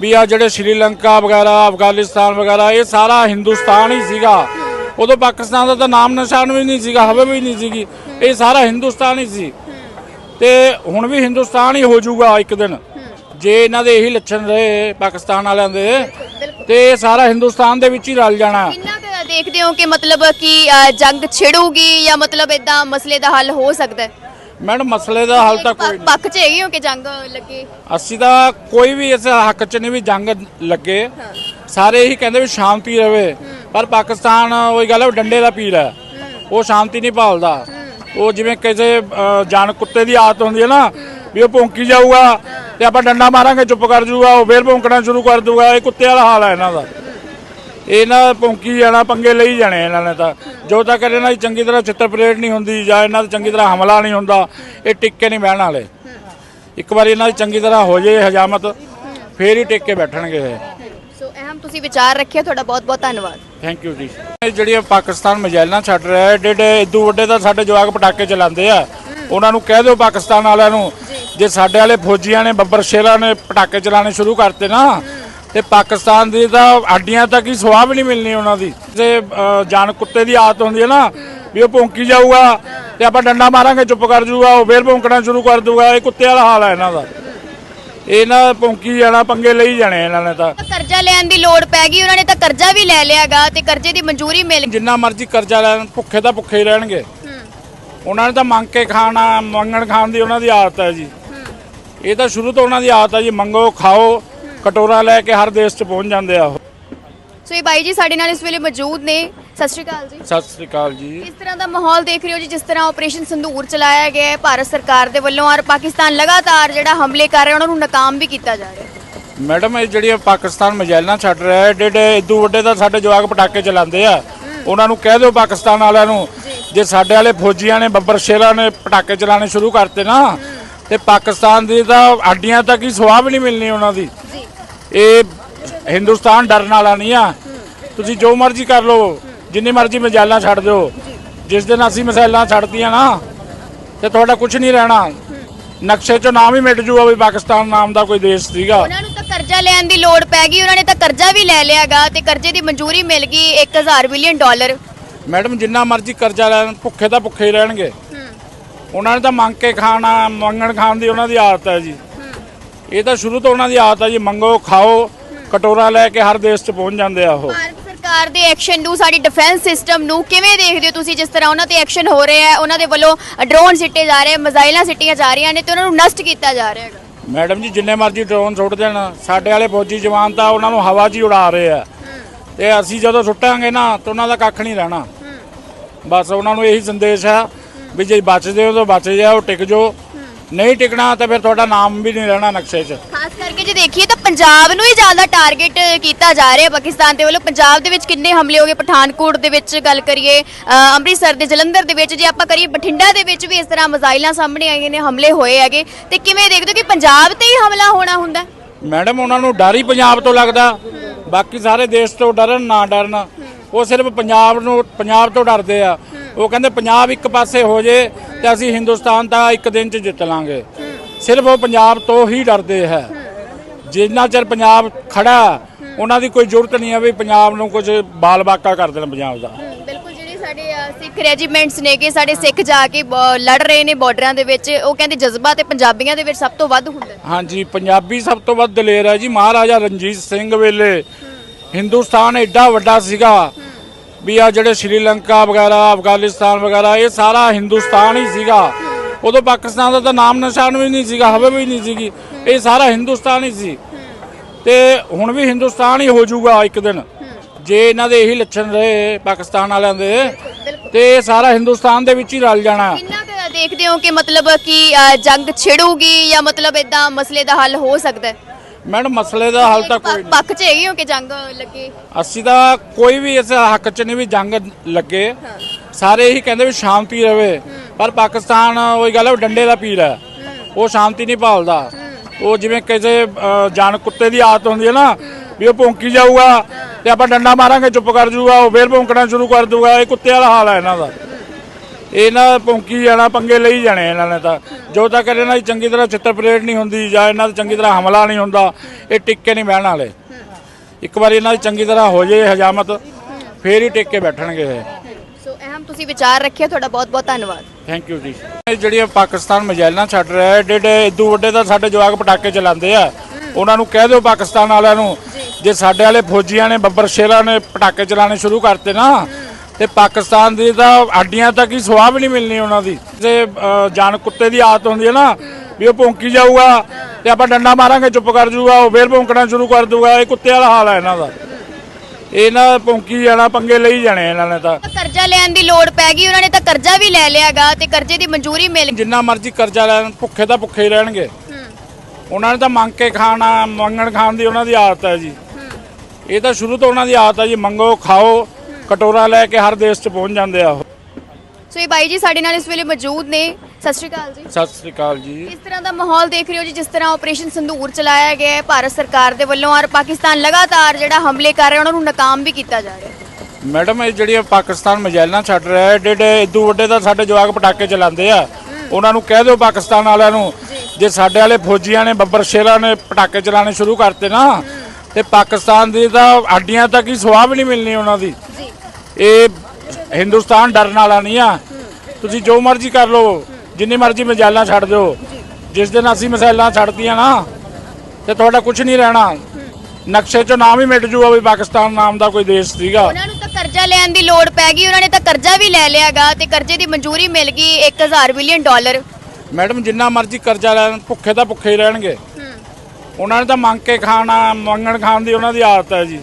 ਵੀ ਆ ਜਿਹੜੇ ਸ਼੍ਰੀਲੰਕਾ ਵਗੈਰਾ ਅਫਗਾਨਿਸਤਾਨ ਵਗੈਰਾ ਇਹ ਸਾਰਾ ਹਿੰਦੁਸਤਾਨ ਹੀ ਸੀਗਾ। ਉਦੋਂ ਪਾਕਿਸਤਾਨ ਦਾ ਤਾਂ ਨਾਮ ਨਿਸ਼ਾਨ ਵੀ ਨਹੀਂ ਸੀਗਾ ਹਵੇ ਵੀ ਨਹੀਂ ਸੀਗੀ। ਇਹ ਸਾਰਾ ਹਿੰਦੁਸਤਾਨ ਹੀ ਸੀ। ਤੇ ਹੁਣ ਵੀ ਹਿੰਦੁਸਤਾਨ ਹੀ ਹੋ ਜਾਊਗਾ ਇੱਕ ਦਿਨ। ਜੇ ਇਹਨਾਂ ਦੇ ਇਹੀ ਲੱਛਣ ਰਹੇ ਪਾਕਿਸਤਾਨ ਵਾਲਿਆਂ ਦੇ ਤੇ ਇਹ ਸਾਰਾ ਹਿੰਦੁਸਤਾਨ ਦੇ ਵਿੱਚ ਹੀ ਰਲ ਜਾਣਾ। ਦੇਖਦੇ ਹੋ ਕਿ ਮਤਲਬ ਕਿ ਜੰਗ ਛਿੜੂਗੀ ਜਾਂ ਮਤਲਬ ਇਦਾਂ ਮਸਲੇ ਦਾ ਹੱਲ ਹੋ ਸਕਦਾ ਹੈ? ਮੈਡਮ ਮਸਲੇ ਦਾ ਹੱਲ ਤਾਂ ਕੋਈ ਪੱਖ- ਪੱਖ 'ਚ ਹੈਗੇ ਹੋ ਕਿ ਜੰਗ ਲੱਗੇ? ਅਸੀਂ ਤਾਂ ਕੋਈ ਵੀ ਇਸ ਹੱਕ 'ਚ ਨਹੀਂ ਵੀ ਜੰਗ ਲੱਗੇ। ਸਾਰੇ ਇਹੀ ਕਹਿੰਦੇ ਵੀ ਸ਼ਾਂਤੀ ਰਵੇ। ਪਰ ਪਾਕਿਸਤਾਨ ਉਹੀ ਗੱਲ ਹੈ ਡੰਡੇ ਦਾ ਪੀਰ ਹੈ। ਉਹ ਸ਼ਾਂਤੀ ਨਹੀਂ ਭਾਲਦਾ। ਉਹ ਜਿਵੇਂ ਕਿਸੇ ਅ, ਜਾਨ ਕੁੱਤੇ ਦੀ ਆਦਤ ਹੁੰਦੀ ਹੈ ਨਾ ਵੀ ਉਹ ਭੌਂਕੀ ਜਾਊਗਾ ਤੇ ਆਪਾਂ ਡੰਡਾ ਮਾਰਾਂਗੇ ਚੁੱਪ ਕਰ ਜਾਊਗਾ ਉਹ ਫੇਰ ਭੌਂਕਣਾ ਸ਼ੁਰੂ ਕਰ ਦੂਗਾ ਇਹ ਕੁੱਤੇ ਵਾਲਾ ਹਾਲ ਹੈ ਇਹਨਾਂ ਦਾ। ਇਹ ਨਾ ਭੌਂਕੀ ਜਾਣਾ ਪੰਗੇ ਲਈ ਜਾਣੇ ਇਹਨਾਂ ਨੇ ਤਾਂ। ਜੋ ਤੱਕ ਇਹਨਾਂ ਦੀ ਚੰਗੀ ਤਰ੍ਹਾਂ ਚਿੱਤਰ ਪਰੇਡ ਨਹੀਂ ਹੁੰਦੀ ਜਾਂ ਇਹਨਾਂ ਦਾ ਚੰਗੀ ਤਰ੍ਹਾਂ ਹਮਲਾ ਨਹੀਂ ਹੁੰਦਾ ਇਹ ਟਿੱਕੇ ਨਹੀਂ ਬਹਿਣ ਵਾਲੇ। ਇੱਕ ਵਾਰੀ ਇਹਨਾਂ ਦੀ ਚੰਗੀ ਤਰ੍ਹਾਂ ਹੋ ਜੇ ਹਜਾਮਤ ਫੇਰ ਹੀ ਟਿਕ ਬੈਠਣਗੇ ਇਹ। ਸੋ ਅਹਿਮ ਤੁਸੀਂ ਵਿਚਾਰ ਰੱਖਿਆ ਤੁਹਾਡਾ ਬਹੁਤ ਬਹੁਤ ਧੰਨਵਾਦ। ਥੈਂਕ ਯੂ ਜੀ। ਇਹ ਜਿਹੜੀਆਂ ਪਾਕਿਸਤਾਨ ਮਜਾਇਲਾਂ ਛੱਡ ਰਿਹਾ ਹੈ ਏਡੇ ਇਦੂ ਵੱਡੇ ਤਾਂ ਸਾਡੇ ਜਵਾਕ ਪਟਾਕੇ ਚਲਾਉਂਦੇ ਆ। ਉਹਨਾਂ ਨੂੰ ਕਹਿ ਦਿਓ ਪਾਕਿਸਤਾਨ ਵਾਲਿਆਂ ਨੂੰ ਜੇ। ਸਾਡੇ ਵਾਲੇ ਫੌਜੀਆਂ ਨੇ ਬੱਬਰ ਸ਼ੇਰਾਂ ਨੇ ਪਟਾਕੇ ਚਲਾਣੇ ਸ਼ੁਰੂ ਕਰਤੇ ਨਾ ਤੇ ਪਾਕਿਸਤਾਨ ਦੀ ਤਾਂ ਹੱਡੀਆਂ ਤੱਕ ਹੀ ਸਵਾਹ ਵੀ ਨਹੀਂ ਮਿਲਣੀ ਉਹਨਾਂ ਦੀ। ਤੇ ਜਾਨ ਕੁੱਤੇ ਦੀ ਆਦਤ ਹੁੰਦੀ ਹੈ ਨਾ ਵੀ ਉਹ ਭੌਂਕੀ ਜਾਊਗਾ ਤੇ ਆਪਾਂ ਡੰਡਾ ਮਾਰਾਂਗੇ ਚੁੱਪ ਕਰ ਜਾਊਗਾ ਉਹ ਫੇਰ ਭੌਂਕਣਾ ਸ਼ੁਰੂ ਕਰ ਦੂਗਾ ਇਹ ਕੁੱਤੇ ਵਾਲਾ ਹਾਲ ਹੈ ਇਹਨਾਂ ਦਾ। ਇਹ ਨਾ ਭੌਂਕੀ ਜਾਣਾ ਪੰਗੇ ਲਈ ਜਾਣੇ ਇਹਨਾਂ ਨੇ ਤਾਂ। ਕਰਜ਼ਾ ਲੈਣ ਦੀ ਲੋੜ ਪੈ ਗਈ ਉਹਨਾਂ ਨੇ ਤਾਂ ਕਰਜ਼ਾ ਵੀ ਲੈ ਲਿਆਗਾ ਤੇ ਕਰਜ਼ੇ ਦੀ ਮਨਜ਼ੂਰੀ ਮਿਲ ਜਿੰਨਾ ਮਰਜ਼ੀ ਕਰਜ਼ਾ ਲੈਣ ਭੁੱਖੇ ਤਾਂ ਭੁੱਖੇ ਹੀ ਰਹਿਣਗੇ। ਉਹਨਾਂ ਨੇ ਤਾਂ ਮੰਗ ਕੇ ਖਾਣਾ ਮੰਗਣ ਖਾਣ ਦੀ ਉਹਨਾਂ ਦੀ ਆਦਤ ਹੈ ਜੀ। ਇਹ ਤਾਂ ਸ਼ੁਰੂ ਤੋਂ ਉਹਨਾਂ ਦੀ ਆਦਤ ਹੈ ਜੀ ਮੰਗੋ ਖਾਓ ਕਟੋਰਾ ਲੈ ਕੇ ਹਰ ਦੇਸ਼ 'ਚ ਪਹੁੰਚ ਜਾਂਦੇ ਆ ਉਹ। ਸੋ ਇਹ ਬਾਈ ਜੀ ਸਾਡੇ ਨਾਲ ਇਸ ਵੇਲੇ ਮੌਜੂਦ ਨੇ। ਸਤਿ ਸ਼੍ਰੀ ਅਕਾਲ ਜੀ। ਸਤਿ ਸ੍ਰੀ ਅਕਾਲ ਜੀ। ਕਿਸ ਤਰ੍ਹਾਂ ਦਾ ਮਾਹੌਲ ਦੇਖ ਰਹੇ ਹੋ ਜੀ ਜਿਸ ਤਰ੍ਹਾਂ ਆਪਰੇਸ਼ਨ ਸੰਦੂਰ ਚਲਾਇਆ ਗਿਆ ਹੈ ਭਾਰਤ ਸਰਕਾਰ ਦੇ ਵੱਲੋਂ ਔਰ ਪਾਕਿਸਤਾਨ ਲਗਾਤਾਰ ਜਿਹੜਾ ਹਮਲੇ ਕਰ ਰਿਹਾ ਉਹਨਾਂ ਨੂੰ ਨਾਕਾਮ ਵੀ ਕੀਤਾ ਜਾ ਰਿਹਾ ਹੈ? ਮੈਡਮ ਇਹ ਜਿਹੜੀਆਂ ਪਾਕਿਸਤਾਨ ਮਜਾਇਲਾਂ ਛੱਡ ਰਿਹਾ ਹੈ ਏਡੇ ਇਦੂ ਵੱਡੇ ਤਾਂ ਸਾਡੇ ਜਵਾਕ ਪਟਾਕੇ ਚਲਾਉਂਦੇ ਆ। ਉਹਨਾਂ ਨੂੰ ਕਹਿ ਦਿਓ ਪਾਕਿਸਤਾਨ ਵਾਲਿਆਂ ਨੂੰ ਜੇ। ਸਾਡੇ ਵਾਲੇ ਫੌਜੀਆਂ ਨੇ ਬੱਬਰ ਸ਼ੇਰਾਂ ਨੇ ਪਟਾਕੇ ਚਲਾਣੇ ਸ਼ੁਰੂ ਕਰਤੇ ਨਾ ਤੇ ਪਾਕਿਸਤਾਨ ਦੀ ਤਾਂ ਹੱਡੀਆਂ ਤੱਕ ਹੀ ਸਵਾਹ ਵੀ ਨਹੀਂ ਮਿਲਣੀ ਉਹਨਾਂ ਦੀ। ਇਹ ਹਿੰਦੁਸਤਾਨ ਡਰਨ ਵਾਲਾ ਨਹੀਂ ਆ। ਤੁਸੀਂ ਜੋ ਮਰਜ਼ੀ ਕਰ ਲਓ ਜਿੰਨੀ ਮਰਜ਼ੀ ਮਜਾਲਾਂ ਛੱਡ ਦਿਓ। ਜਿਸ ਦਿਨ ਅਸੀਂ ਮਸਾਇਲਾਂ ਛੱਡਤੀਆਂ ਨਾ ਤੇ ਤੁਹਾਡਾ ਕੁਝ ਨਹੀਂ ਰਹਿਣਾ। ਨਕਸ਼ੇ 'ਚੋਂ ਨਾਮ ਹੀ ਮਿਟ ਜੂਗਾ ਵੀ ਪਾਕਿਸਤਾਨ ਨਾਮ ਦਾ ਕੋਈ ਦੇਸ਼ ਸੀਗਾ। ਉਹਨਾਂ ਨੂੰ ਤਾਂ ਕਰਜ਼ਾ ਲੈਣ ਦੀ ਲੋੜ ਪੈ ਗਈ ਉਹਨਾਂ ਨੇ ਤਾਂ ਕਰਜ਼ਾ ਵੀ ਲੈ ਲਿਆਗਾ ਤੇ ਕਰਜ਼ੇ ਦੀ ਮਨਜ਼ੂਰੀ ਮਿਲ ਗਈ 1000 ਬਿਲੀਅਨ ਡਾਲਰ। ਮੈਡਮ ਜਿੰਨਾ ਮਰਜ਼ੀ ਕਰਜ਼ਾ ਲੈਣ ਭੁੱਖੇ ਤਾਂ ਭੁੱਖੇ ਹੀ ਰਹਿਣਗੇ। ਉਹਨਾਂ ਨੇ ਤਾਂ ਮੰਗ ਕੇ ਖਾਣਾ ਮੰਗਣ ਖਾਣ ਦੀ ਉਹਨਾਂ ਦੀ ਆਦਤ ਹੈ ਜੀ। ਇਹ ਤਾਂ ਸ਼ੁਰੂ ਤੋਂ ਉਹਨਾਂ ਦੀ ਆਦਤ ਹੈ ਜੀ ਮੰਗੋ ਖਾਓ ਕਟੋਰਾ ਲੈ ਕੇ ਹਰ ਦੇਸ਼ 'ਚ ਪਹੁੰਚ ਜਾਂਦੇ ਆ ਉਹ। ਭਾਰਤ ਸਰਕਾਰ ਦੇ ਐਕਸ਼ਨ ਨੂੰ ਸਾਡੀ ਡਿਫੈਂਸ ਸਿਸਟਮ ਨੂੰ ਕਿਵੇਂ ਦੇਖਦੇ ਹੋ ਤੁਸੀਂ ਜਿਸ ਤਰ੍ਹਾਂ ਉਹਨਾਂ ਤੇ ਐਕਸ਼ਨ ਹੋ ਰਿਹਾ ਹੈ ਉਹਨਾਂ ਦੇ ਵੱਲੋਂ ਡਰੋਨ ਸਿੱਟੇ ਜਾ ਰਹੇ ਮਿਜ਼ਾਈਲਾਂ ਸਿੱਟੀਆਂ ਜਾ ਰਹੀਆਂ ਨੇ ਤੇ ਉਹਨਾਂ ਨੂੰ ਨਸ਼ਟ ਕੀਤਾ ਜਾ ਰਿਹਾ ਹੈਗਾ। ਮੈਡਮ ਜੀ ਜਿੰਨੇ ਮਰਜ਼ੀ ਡਰੋਨ ਸੁੱਟ ਦੇਣ ਸਾਡੇ ਵਾਲੇ ਫੌਜੀ ਜਵਾਨ ਤਾਂ ਉਹਨਾਂ ਨੂੰ ਹਵਾ 'ਚ ਹੀ ਉਡਾ ਰਹੇ ਆ। ਤੇ ਅਸੀਂ ਜਦੋਂ ਸੁੱਟਾਂਗੇ ਨਾ ਤਾਂ ਉਹਨਾਂ ਦਾ ਕੱਖ ਨਹੀਂ ਰਹਿਣਾ। ਬਸ ਉਹਨਾਂ ਨੂੰ ਇਹੀ ਸੰਦੇਸ਼ ਹੈ ਵੀ ਜੇ ਬਚਦੇ ਹੋ ਤਾਂ ਬਚ ਜਾਓ ਟਿਕ ਜਾਓ। ਨਹੀਂ ਟਿਕਣਾ ਤਾਂ ਫਿਰ ਤੁਹਾਡਾ ਨਾਮ ਵੀ ਨਹੀਂ ਰਹਿਣਾ ਨਕਸ਼ੇ 'ਚ। ਖਾਸ ਕਰਕੇ ਜੇ ਦੇਖੀਏ ਤਾਂ ਪੰਜਾਬ ਨੂੰ ਹੀ ਜ਼ਿਆਦਾ ਟਾਰਗੇਟ ਕੀਤਾ ਜਾ ਰਿਹਾ ਪਾਕਿਸਤਾਨ ਦੇ ਵੱਲੋਂ। ਪੰਜਾਬ ਦੇ ਵਿੱਚ ਕਿੰਨੇ ਹਮਲੇ ਹੋ ਗਏ? ਪਠਾਨਕੋਟ ਦੇ ਵਿੱਚ ਗੱਲ ਕਰੀਏ ਅ, ਅੰਮ੍ਰਿਤਸਰ ਦੇ ਜਲੰਧਰ ਦੇ ਵਿੱਚ ਜੇ ਆਪਾਂ ਕਰੀਏ ਬਠਿੰਡਾ ਦੇ ਵਿੱਚ ਵੀ ਇਸ ਤਰ੍ਹਾਂ ਮਿਜ਼ਾਈਲਾਂ ਸਾਹਮਣੇ ਆਈਆਂ ਨੇ ਹਮਲੇ ਹੋਏ ਹੈਗੇ। ਤੇ ਕਿਵੇਂ ਦੇਖਦੇ ਹੋ ਕਿ ਪੰਜਾਬ ਤੇ ਹੀ ਹਮਲਾ ਹੋਣਾ ਹੁੰਦਾ? ਹੈ? ਮੈਡਮ ਉਹਨਾਂ ਨੂੰ ਡਰ ਹੀ ਪੰਜਾਬ ਤੋਂ ਲੱਗਦਾ। ਬਾਕੀ ਸਾਰੇ ਦੇਸ਼ ਤੋਂ ਡਰਨ ਨਾ ਡਰਨ। ਉਹ ਸਿਰਫ ਪੰਜਾਬ ਨੂੰ ਪੰਜਾਬ ਤੋਂ ਡਰਦੇ ਆ। ਉਹ ਕਹਿੰਦੇ ਪੰਜਾਬ ਇੱਕ ਪਾਸੇ ਹੋ ਜੇ ਤੇ ਅਸੀਂ ਹਿੰਦੁਸਤਾਨ ਦਾ ਇੱਕ ਦਿਨ ਚ ਜਿੱਤ ਲਾਂਗੇ। ਸਿਰਫ ਉਹ ਪੰਜਾਬ ਤੋਂ ਹੀ ਡਰਦੇ ਹੈ। ਜਿੰਨਾ ਚਿਰ ਪੰਜਾਬ ਖੜਾ ਉਹਨਾਂ ਦੀ ਕੋਈ ਜ਼ਰੂਰਤ ਨਹੀਂ ਹੈ ਵੀ ਪੰਜਾਬ ਨੂੰ ਕੁਝ ਬਾਲ ਬਾਕਾ ਕਰ ਦੇਣ ਪੰਜਾਬ ਦਾ। ਬਿਲਕੁਲ ਜਿਹੜੇ ਸਾਡੇ ਸਿੱਖ ਰੈਜੀਮੈਂਟਸ ਨੇ ਕਿ ਸਾਡੇ ਸਿੱਖ ਜਾ ਕੇ ਲੜ ਰਹੇ ਨੇ ਬਾਰਡਰਾਂ ਦੇ ਵਿੱਚ ਉਹ ਕਹਿੰਦੇ ਜਜ਼ਬਾ ਤੇ ਪੰਜਾਬੀਆਂ ਦੇ ਵਿੱਚ ਸਭ ਤੋਂ ਵੱਧ ਹੁੰਦਾ ਹੈ। ਹਾਂਜੀ ਪੰਜਾਬੀ ਸਭ ਤੋਂ ਵੱਧ ਦਲੇਰ ਹੈ ਜੀ। ਮਹਾਰਾਜਾ ਰਣਜੀਤ ਸਿੰਘ ਵੇਲੇ ਹਿੰਦੁਸਤਾਨ ਐਡਾ ਵੱਡਾ ਸੀਗਾ। ਵੀ ਆ ਜਿਹੜੇ ਸ਼੍ਰੀਲੰਕਾ ਵਗੈਰਾ, ਅਫਗਾਨਿਸਤਾਨ ਵਗੈਰਾ, ਇਹ ਸਾਰਾ ਹਿੰਦੁਸਤਾਨ ਹੀ ਸੀਗਾ। ਉਦੋਂ ਪਾਕਿਸਤਾਨ ਦਾ ਤਾਂ ਨਾਮ ਨਿਸ਼ਾਨ ਵੀ ਨਹੀਂ ਸੀਗਾ, ਹਵੇ ਵੀ ਨਹੀਂ ਸੀਗੀ। ਇਹ ਸਾਰਾ ਹਿੰਦੁਸਤਾਨ ਹੀ ਸੀ। ਤੇ ਹੁਣ ਵੀ ਹਿੰਦੁਸਤਾਨ ਹੀ ਹੋ ਜਾਊਗਾ ਇੱਕ ਦਿਨ। ਜੇ ਇਹਨਾਂ ਦੇ ਇਹੀ ਲੱਛਣ ਰਹੇ ਪਾਕਿਸਤਾਨ ਵਾਲਿਆਂ ਦੇ, ਤੇ ਇਹ ਸਾਰਾ ਹਿੰਦੁਸਤਾਨ ਦੇ ਵਿੱਚ ਹੀ ਰਲ ਜਾਣਾ। ਦੇਖਦੇ ਹੋ ਕਿ ਮਤਲਬ ਕਿ ਜੰਗ ਛਿੜੂਗੀ ਜਾਂ ਮਤਲਬ ਇਦਾਂ ਮਸਲੇ ਦਾ ਹੱਲ ਹੋ ਸਕਦਾ ਹੈ? ਮੈਡਮ ਮਸਲੇ ਦਾ ਹੱਲ ਤਾਂ ਕੋਈ ਨਹੀਂ। ਪੱਕ 'ਚ ਹੈਗੇ ਹੋ ਕਿ ਜੰਗ ਲੱਗੇ। ਅਸੀਂ ਤਾਂ ਕੋਈ ਵੀ ਇਸ ਹੱਕ 'ਚ ਨਹੀਂ ਵੀ ਜੰਗ ਲੱਗੇ। ਸਾਰੇ ਇਹੀ ਕਹਿੰਦੇ ਵੀ ਸ਼ਾਂਤੀ ਰਵੇ। ਪਰ ਪਾਕਿਸਤਾਨ ਉਹੀ ਗੱਲ ਹੈ ਉਹ ਡੰਡੇ ਦਾ ਪੀਰ ਹੈ। ਉਹ ਸ਼ਾਂਤੀ ਨਹੀਂ ਭਾਲਦਾ। ਉਹ ਜਿਵੇਂ ਕਿਸੇ ਜਾਨ ਕੁੱਤੇ ਦੀ ਆਦਤ ਹੁੰਦੀ ਹੈ ਨਾ ਵੀ ਉਹ ਭੌਂਕੀ ਜਾਊਗਾ ਤੇ ਆਪਾਂ ਡੰਡਾ ਮਾਰਾਂਗੇ ਚੁੱਪ ਕਰ ਜਾਊਗਾ ਉਹ ਫੇਰ ਭੌਂਕਣਾ ਸ਼ੁਰੂ ਕਰ ਦੂਗਾ ਇਹ ਕੁੱਤੇ ਵਾਲਾ ਹਾਲ ਹੈ ਇਹਨਾਂ ਦਾ। ਇਹਨਾਂ ਭੌਂਕੀ ਜਾਣਾ ਪੰਗੇ ਲਈ ਜਾਣੇ ਇਹਨਾਂ ਨੇ ਤਾਂ। ਜੋ ਤੱਕ ਇਹਨਾਂ ਦੀ ਚੰਗੀ ਤਰ੍ਹਾਂ ਚਿੱਤਰ ਪਰੇਡ ਨਹੀਂ ਹੁੰਦੀ ਜਾਂ ਇਹਨਾਂ ਦਾ ਚੰਗੀ ਤਰ੍ਹਾਂ ਹਮਲਾ ਨਹੀਂ ਹੁੰਦਾ ਇਹ ਟਿੱਕੇ ਨਹੀਂ ਬਹਿਣ ਵਾਲੇ। ਇੱਕ ਵਾਰੀ ਇਹਨਾਂ ਦੀ ਚੰਗੀ ਤਰ੍ਹਾਂ ਹੋ ਜੇ ਹਜਾਮਤ ਫੇਰ ਹੀ ਟਿਕ ਬੈਠਣਗੇ ਇਹ। ਸੋ ਅਹਿਮ ਤੁਸੀਂ ਵਿਚਾਰ ਰੱਖਿਆ ਤੁਹਾਡਾ ਬਹੁਤ ਬਹੁਤ ਧੰਨਵਾਦ। ਥੈਂਕ ਯੂ ਜੀ। ਇਹ ਜਿਹੜੀਆਂ ਪਾਕਿਸਤਾਨ ਮਜਾਇਲਾਂ ਛੱਡ ਰਿਹਾ ਹੈ ਏਡੇ ਇਦੂ ਵੱਡੇ ਤਾਂ ਸਾਡੇ ਜਵਾਕ ਪਟਾਕੇ ਚਲਾਉਂਦੇ ਆ। ਉਹਨਾਂ ਨੂੰ ਕਹਿ ਦਿਓ ਪਾਕਿਸਤਾਨ ਵਾਲਿਆਂ ਨੂੰ ਜੇ। ਸਾਡੇ ਵਾਲੇ ਫੌਜੀਆਂ ਨੇ ਬੱਬਰ ਸ਼ੇਰਾਂ ਨੇ ਪਟਾਕੇ ਚਲਾਣੇ ਸ਼ੁਰੂ ਕਰਤੇ ਨਾ ਤੇ ਪਾਕਿਸਤਾਨ ਦੀ ਤਾਂ ਹੱਡੀਆਂ ਤੱਕ ਹੀ ਸਵਾਹ ਵੀ ਨਹੀਂ ਮਿਲਣੀ ਉਹਨਾਂ ਦੀ। ਤੇ ਜਾਨ ਕੁੱਤੇ ਦੀ ਆਦਤ ਹੁੰਦੀ ਹੈ ਨਾ ਵੀ ਉਹ ਭੌਂਕੀ ਜਾਊਗਾ ਤੇ ਆਪਾਂ ਡੰਡਾ ਮਾਰਾਂਗੇ ਚੁੱਪ ਕਰ ਜਾਊਗਾ ਉਹ ਫੇਰ ਭੌਂਕਣਾ ਸ਼ੁਰੂ ਕਰ ਦੂਗਾ ਇਹ ਕੁੱਤੇ ਵਾਲਾ ਹਾਲ ਹੈ ਇਹਨਾਂ ਦਾ। ਇਹ ਨਾ ਭੌਂਕੀ ਜਾਣਾ ਪੰਗੇ ਲਈ ਜਾਣੇ ਇਹਨਾਂ ਨੇ ਤਾਂ। ਕਰਜ਼ਾ ਲੈਣ ਦੀ ਲੋੜ ਪੈ ਗਈ ਉਹਨਾਂ ਨੇ ਤਾਂ ਕਰਜ਼ਾ ਵੀ ਲੈ ਲਿਆਗਾ ਤੇ ਕਰਜ਼ੇ ਦੀ ਮਨਜ਼ੂਰੀ ਮਿਲ ਜਿੰਨਾ ਮਰਜ਼ੀ ਕਰਜ਼ਾ ਲੈਣ ਭੁੱਖੇ ਤਾਂ ਭੁੱਖੇ ਹੀ ਰਹਿਣਗੇ। ਉਹਨਾਂ ਨੇ ਤਾਂ ਮੰਗ ਕੇ ਖਾਣਾ ਮੰਗਣ ਖਾਣ ਦੀ ਉਹਨਾਂ ਦੀ ਆਦਤ ਹੈ ਜੀ। ਇਹ ਤਾਂ ਸ਼ੁਰੂ ਤੋਂ ਉਹਨਾਂ ਦੀ ਆਦਤ ਹੈ ਜੀ ਮੰਗੋ ਖਾਓ। ਕਟੋਰਾ ਲੈ ਕੇ ਹਰ ਦੇਸ਼ 'ਚ ਪਹੁੰਚ ਜਾਂਦੇ ਆ ਉਹ। ਸੋ ਇਹ ਬਾਈ ਜੀ ਸਾਡੇ ਨਾਲ ਇਸ ਵੇਲੇ ਮੌਜੂਦ ਨੇ। ਸਤਿ ਸ਼੍ਰੀ ਅਕਾਲ ਜੀ। ਸਤਿ ਸ੍ਰੀ ਅਕਾਲ ਜੀ। ਇਸ ਤਰ੍ਹਾਂ ਦਾ ਮਾਹੌਲ ਦੇਖ ਰਹੇ ਹੋ ਜੀ ਜਿਸ ਤਰ੍ਹਾਂ ਆਪਰੇਸ਼ਨ ਸੰਦੂਰ ਚਲਾਇਆ ਗਿਆ ਹੈ ਭਾਰਤ ਸਰਕਾਰ ਦੇ ਵੱਲੋਂ ਔਰ ਪਾਕਿਸਤਾਨ ਲਗਾਤਾਰ ਜਿਹੜਾ ਹਮਲੇ ਕਰ ਰਿਹਾ ਉਹਨਾਂ ਨੂੰ ਨਾਕਾਮ ਵੀ ਕੀਤਾ ਜਾ ਰਿਹਾ ਹੈ? ਮੈਡਮ ਇਹ ਜਿਹੜੀਆਂ ਪਾਕਿਸਤਾਨ ਮਜਾਇਲਾਂ ਛੱਡ ਰਿਹਾ ਹੈ ਏਡੇ ਇਦੂ ਵੱਡੇ ਤਾਂ ਸਾਡੇ ਜਵਾਕ ਪਟਾਕੇ ਚਲਾਉਂਦੇ ਆ ਉਹਨਾਂ ਨੂੰ ਕਹਿ ਦਿਓ ਪਾਕਿਸਤਾਨ ਵਾਲਿਆਂ ਨੂੰ ਜੇ। ਸਾਡੇ ਵਾਲੇ ਫੌਜੀਆਂ ਨੇ ਬੱਬਰ ਸ਼ੇਰਾਂ ਨੇ ਪਟਾਕੇ ਚਲਾਣੇ ਸ਼ੁਰੂ ਕਰਤੇ ਨਾ ਤੇ ਪਾਕਿਸਤਾਨ ਦੀ ਤਾਂ ਹੱਡੀਆਂ ਤੱਕ ਹੀ ਸਵਾਹ ਵੀ ਨਹੀਂ ਮਿਲਣੀ ਉਹਨਾਂ ਦੀ। ਇਹ ਹਿੰਦੁਸਤਾਨ ਡਰਨ ਵਾਲਾ ਨਹੀਂ ਆ। ਤੁਸੀਂ ਜੋ ਮਰਜ਼ੀ ਕਰ ਲਓ ਜਿੰਨੀ ਮਰਜ਼ੀ ਮਜਾਲਾਂ ਛੱਡ ਦਿਓ। ਜਿਸ ਦਿਨ ਅਸੀਂ ਮਸਾਇਲਾਂ ਛੱਡਤੀਆਂ ਨਾ ਤੇ ਤੁਹਾਡਾ ਕੁਝ ਨਹੀਂ ਰਹਿਣਾ। ਨਕਸ਼ੇ 'ਚੋਂ ਨਾਮ ਹੀ ਮਿਟ ਜੂਗਾ ਵੀ ਪਾਕਿਸਤਾਨ ਨਾਮ ਦਾ ਕੋਈ ਦੇਸ਼ ਸੀਗਾ। ਉਹਨਾਂ ਨੂੰ ਤਾਂ ਕਰਜ਼ਾ ਲੈਣ ਦੀ ਲੋੜ ਪੈ ਗਈ ਉਹਨਾਂ ਨੇ ਤਾਂ ਕਰਜ਼ਾ ਵੀ ਲੈ ਲਿਆਗਾ ਤੇ ਕਰਜ਼ੇ ਦੀ ਮਨਜ਼ੂਰੀ ਮਿਲ ਗਈ 1000 ਬਿਲੀਅਨ ਡਾਲਰ। ਮੈਡਮ ਜਿੰਨਾ ਮਰਜ਼ੀ ਕਰਜ਼ਾ ਲੈਣ ਭੁੱਖੇ ਤਾਂ ਭੁੱਖੇ ਹੀ ਰਹਿਣਗੇ। ਉਹਨਾਂ ਨੇ ਤਾਂ ਮੰਗ ਕੇ ਖਾਣਾ ਮੰਗਣ ਖਾਣ ਦੀ ਉਹਨਾਂ ਦੀ ਆਦਤ ਹੈ ਜੀ।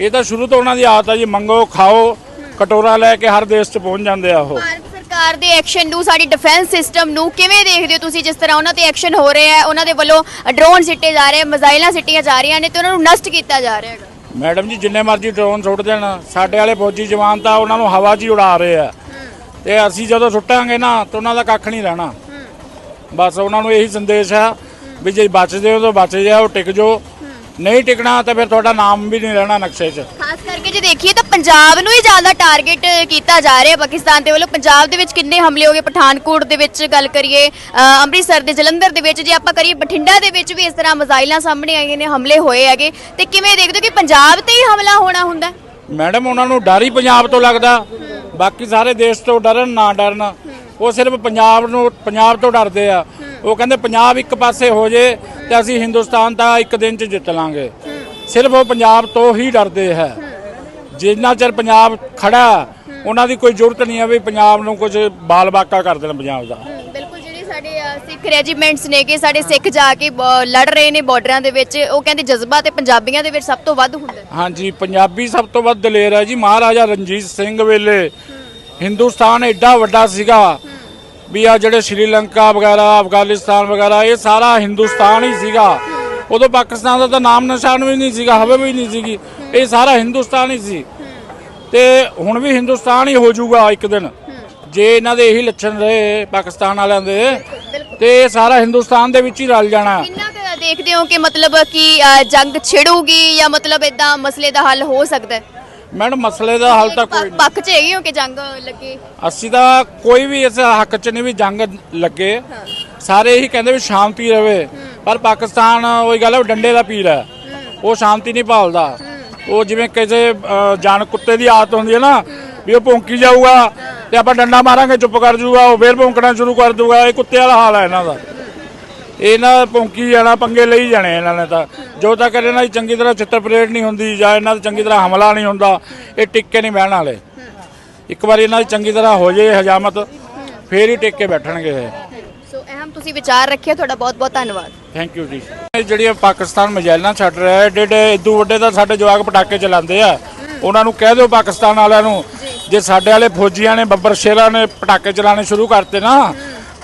ਇਹ ਤਾਂ ਸ਼ੁਰੂ ਤੋਂ ਉਹਨਾਂ ਦੀ ਆਦਤ ਹੈ ਜੀ ਮੰਗੋ ਖਾਓ ਕਟੋਰਾ ਲੈ ਕੇ ਹਰ ਦੇਸ਼ 'ਚ ਪਹੁੰਚ ਜਾਂਦੇ ਆ ਉਹ। ਭਾਰਤ ਸਰਕਾਰ ਦੇ ਐਕਸ਼ਨ ਨੂੰ ਸਾਡੀ ਡਿਫੈਂਸ ਸਿਸਟਮ ਨੂੰ ਕਿਵੇਂ ਦੇਖਦੇ ਹੋ ਤੁਸੀਂ ਜਿਸ ਤਰ੍ਹਾਂ ਉਹਨਾਂ ਤੇ ਐਕਸ਼ਨ ਹੋ ਰਿਹਾ ਹੈ? ਉਹਨਾਂ ਦੇ ਵੱਲੋਂ ਡਰੋਨ ਸਿੱਟੇ ਜਾ ਰਹੇ ਮਜ਼ਾਈਲਾਂ ਸਿੱਟੀਆਂ ਜਾ ਰਹੀਆਂ ਨੇ ਤੇ ਉਹਨਾਂ ਨੂੰ ਨਸ਼ਟ ਕੀਤਾ ਜਾ ਰਿਹਾ ਹੈਗਾ। ਮੈਡਮ ਜੀ ਜਿੰਨੇ ਮਰਜ਼ੀ ਡਰੋਨ ਸੁੱਟ ਦੇਣ ਸਾਡੇ ਵਾਲੇ ਫੌਜੀ ਜਵਾਨ ਤਾਂ ਉਹਨਾਂ ਨੂੰ ਹਵਾ 'ਚ ਹੀ ਉਡਾ ਰਹੇ ਆ। ਤੇ ਅਸੀਂ ਜਦੋਂ ਸੁੱਟਾਂਗੇ ਨਾ ਤਾਂ ਉਹਨਾਂ ਦਾ ਕੱਖ ਨਹੀਂ ਰਹਿਣਾ। ਬਸ ਉਹਨਾਂ ਨੂੰ ਇਹੀ ਸੰਦੇਸ਼ ਹੈ ਵੀ ਜੇ ਬਚਦੇ ਹੋ ਤਾਂ ਬਚ ਜਾਓ ਟਿਕ ਜਾਓ। ਨਹੀਂ ਟਿਕਣਾ ਤਾਂ ਫਿਰ ਤੁਹਾਡਾ ਨਾਮ ਵੀ ਨਹੀਂ ਰਹਿਣਾ ਨਕਸ਼ੇ 'ਚ। ਖਾਸ ਕਰਕੇ ਜੇ ਦੇਖੀਏ ਤਾਂ ਪੰਜਾਬ ਨੂੰ ਹੀ ਜ਼ਿਆਦਾ ਟਾਰਗੇਟ ਕੀਤਾ ਜਾ ਰਿਹਾ ਪਾਕਿਸਤਾਨ ਦੇ ਵੱਲੋਂ। ਪੰਜਾਬ ਦੇ ਵਿੱਚ ਕਿੰਨੇ ਹਮਲੇ ਹੋ ਗਏ? ਪਠਾਨਕੋਟ ਦੇ ਵਿੱਚ ਗੱਲ ਕਰੀਏ ਅ, ਅੰਮ੍ਰਿਤਸਰ ਦੇ ਜਲੰਧਰ ਦੇ ਵਿੱਚ। ਜੇ ਆਪਾਂ ਕਰੀਏ ਬਠਿੰਡਾ ਦੇ ਵਿੱਚ ਵੀ ਇਸ ਤਰ੍ਹਾਂ ਮਜ਼ਾਈਲਾਂ ਸਾਹਮਣੇ ਆਈਆਂ ਨੇ ਹਮਲੇ ਹੋਏ ਹੈਗੇ। ਤੇ ਕਿਵੇਂ ਦੇਖਦੇ ਹੋ ਕਿ ਪੰਜਾਬ ਤੇ ਹੀ ਹਮਲਾ ਹੋਣਾ ਹੁੰਦਾ? ਹੈ? ਮੈਡਮ ਉਹਨਾਂ ਨੂੰ ਡਰ ਹੀ ਪੰਜਾਬ ਤੋਂ ਲੱਗਦਾ। ਬਾਕੀ ਸਾਰੇ ਦੇਸ਼ ਤੋਂ ਡਰਨ ਨਾ ਡਰਨ। ਉਹ ਸਿਰਫ ਪੰਜਾਬ ਨੂੰ ਪੰਜਾਬ ਤੋਂ ਡਰਦੇ ਆ। ਉਹ ਕਹਿੰਦੇ ਪੰਜਾਬ ਇੱਕ ਪਾਸੇ ਹੋ ਜੇ ਤੇ ਅਸੀਂ ਹਿੰਦੁਸਤਾਨ ਦਾ ਇੱਕ ਦਿਨ ਚ ਜਿੱਤ ਲਾਂਗੇ। ਸਿਰਫ ਉਹ ਪੰਜਾਬ ਤੋਂ ਹੀ ਡਰਦੇ ਹੈ। ਜਿੰਨਾ ਚਿਰ ਪੰਜਾਬ ਖੜਾ ਉਹਨਾਂ ਦੀ ਕੋਈ ਜ਼ਰੂਰਤ ਨਹੀਂ ਹੈ ਵੀ ਪੰਜਾਬ ਨੂੰ ਕੁਝ ਬਾਲ ਬਾਕਾ ਕਰ ਦੇਣ ਪੰਜਾਬ ਦਾ। ਬਿਲਕੁਲ ਜਿਹੜੇ ਸਾਡੇ ਸਿੱਖ ਰੈਜੀਮੈਂਟਸ ਨੇ ਕਿ ਸਾਡੇ ਸਿੱਖ ਜਾ ਕੇ ਲੜ ਰਹੇ ਨੇ ਬਾਰਡਰਾਂ ਦੇ ਵਿੱਚ ਉਹ ਕਹਿੰਦੇ ਜਜ਼ਬਾ ਤੇ ਪੰਜਾਬੀਆਂ ਦੇ ਵਿੱਚ ਸਭ ਤੋਂ ਵੱਧ ਹੁੰਦਾ ਹੈ। ਹਾਂਜੀ ਪੰਜਾਬੀ ਸਭ ਤੋਂ ਵੱਧ ਦਲੇਰ ਹੈ ਜੀ। ਮਹਾਰਾਜਾ ਰਣਜੀਤ ਸਿੰਘ ਵੇਲੇ। ਹਿੰਦੁਸਤਾਨ ਐਡਾ ਵੱਡਾ ਸੀਗਾ। ਵੀ ਆ ਜਿਹੜੇ ਸ਼੍ਰੀਲੰਕਾ ਵਗੈਰਾ, ਅਫਗਾਨਿਸਤਾਨ ਵਗੈਰਾ, ਇਹ ਸਾਰਾ ਹਿੰਦੁਸਤਾਨ ਹੀ ਸੀਗਾ। ਉਦੋਂ ਪਾਕਿਸਤਾਨ ਦਾ ਤਾਂ ਨਾਮ ਨਿਸ਼ਾਨ ਵੀ ਨਹੀਂ ਸੀਗਾ, ਹਵੇ ਵੀ ਨਹੀਂ ਸੀਗੀ। ਇਹ ਸਾਰਾ ਹਿੰਦੁਸਤਾਨ ਹੀ ਸੀ। ਤੇ ਹੁਣ ਵੀ ਹਿੰਦੁਸਤਾਨ ਹੀ ਹੋ ਜਾਊਗਾ ਇੱਕ ਦਿਨ। ਜੇ ਇਹਨਾਂ ਦੇ ਇਹੀ ਲੱਛਣ ਰਹੇ ਪਾਕਿਸਤਾਨ ਵਾਲਿਆਂ ਦੇ, ਤੇ ਇਹ ਸਾਰਾ ਹਿੰਦੁਸਤਾਨ ਦੇ ਵਿੱਚ ਹੀ ਰਲ ਜਾਣਾ। ਦੇਖਦੇ ਹੋ ਕਿ ਮਤਲਬ ਕਿ ਜੰਗ ਛਿੜੂਗੀ ਜਾਂ ਮਤਲਬ ਇਦਾਂ ਮਸਲੇ ਦਾ ਹੱਲ ਹੋ ਸਕਦਾ ਹੈ? ਮੈਡਮ ਮਸਲੇ ਦਾ ਹੱਲ ਤਾਂ ਕੋਈ ਨਹੀਂ। ਪੱਕ 'ਚ ਹੈਗੇ ਹੋ ਕਿ ਜੰਗ ਲੱਗੇ? ਅਸੀਂ ਤਾਂ ਕੋਈ ਵੀ ਇਸ ਹੱਕ 'ਚ ਨਹੀਂ ਵੀ ਜੰਗ ਲੱਗੇ। ਸਾਰੇ ਇਹੀ ਕਹਿੰਦੇ ਵੀ ਸ਼ਾਂਤੀ ਰਵੇ। ਪਰ ਪਾਕਿਸਤਾਨ ਉਹੀ ਗੱਲ ਹੈ ਉਹ ਡੰਡੇ ਦਾ ਪੀਰ ਹੈ। ਉਹ ਸ਼ਾਂਤੀ ਨਹੀਂ ਭਾਲਦਾ। ਉਹ ਜਿਵੇਂ ਕਿਸੇ ਅ, ਜਾਨ ਕੁੱਤੇ ਦੀ ਆਦਤ ਹੁੰਦੀ ਹੈ ਨਾ ਵੀ ਉਹ ਭੌਂਕੀ ਜਾਊਗਾ ਤੇ ਆਪਾਂ ਡੰਡਾ ਮਾਰਾਂਗੇ ਚੁੱਪ ਕਰ ਜਾਊਗਾ ਉਹ ਫੇਰ ਭੌਂਕਣਾ ਸ਼ੁਰੂ ਕਰ ਦੂਗਾ ਇਹ ਕੁੱਤੇ ਵਾਲਾ ਹਾਲ ਹੈ ਇਹਨਾਂ ਦਾ। ਇਹਨਾਂ ਭੌਂਕੀ ਜਾਣਾ ਪੰਗੇ ਲਈ ਜਾਣੇ ਇਹਨਾਂ ਨੇ ਤਾਂ। ਜੋ ਤੱਕ ਇਹਨਾਂ ਦੀ ਚੰਗੀ ਤਰ੍ਹਾਂ ਚਿੱਤਰ ਪਰੇਡ ਨਹੀਂ ਹੁੰਦੀ ਜਾਂ ਇਹਨਾਂ ਦਾ ਚੰਗੀ ਤਰ੍ਹਾਂ ਹਮਲਾ ਨਹੀਂ ਹੁੰਦਾ ਇਹ ਟਿੱਕੇ ਨਹੀਂ ਬਹਿਣ ਵਾਲੇ। ਇੱਕ ਵਾਰੀ ਇਹਨਾਂ ਦੀ ਚੰਗੀ ਤਰ੍ਹਾਂ ਹੋ ਜੇ ਹਜਾਮਤ ਫੇਰ ਹੀ ਟਿੱਕ ਬੈਠਣਗੇ ਇਹ। ਸੋ ਅਹਿਮ ਤੁਸੀਂ ਵਿਚਾਰ ਰੱਖਿਆ ਤੁਹਾਡਾ ਬਹੁਤ ਬਹੁਤ ਧੰਨਵਾਦ। ਥੈਂਕ ਯੂ ਜੀ। ਇਹ ਜਿਹੜੀਆਂ ਪਾਕਿਸਤਾਨ ਮਜਾਇਲਾਂ ਛੱਡ ਰਿਹਾ ਹੈ ਏਡੇ ਇਦੂ ਵੱਡੇ ਤਾਂ ਸਾਡੇ ਜਵਾਕ ਪਟਾਕੇ ਚਲਾਉਂਦੇ ਆ। ਉਹਨਾਂ ਨੂੰ ਕਹਿ ਦਿਓ ਪਾਕਿਸਤਾਨ ਵਾਲਿਆਂ ਨੂੰ ਜੇ। ਸਾਡੇ ਵਾਲੇ ਫੌਜੀਆਂ ਨੇ ਬੱਬਰ ਸ਼ੇਰਾਂ ਨੇ ਪਟਾਕੇ ਚਲਾਣੇ ਸ਼ੁਰੂ ਕਰਤੇ ਨਾ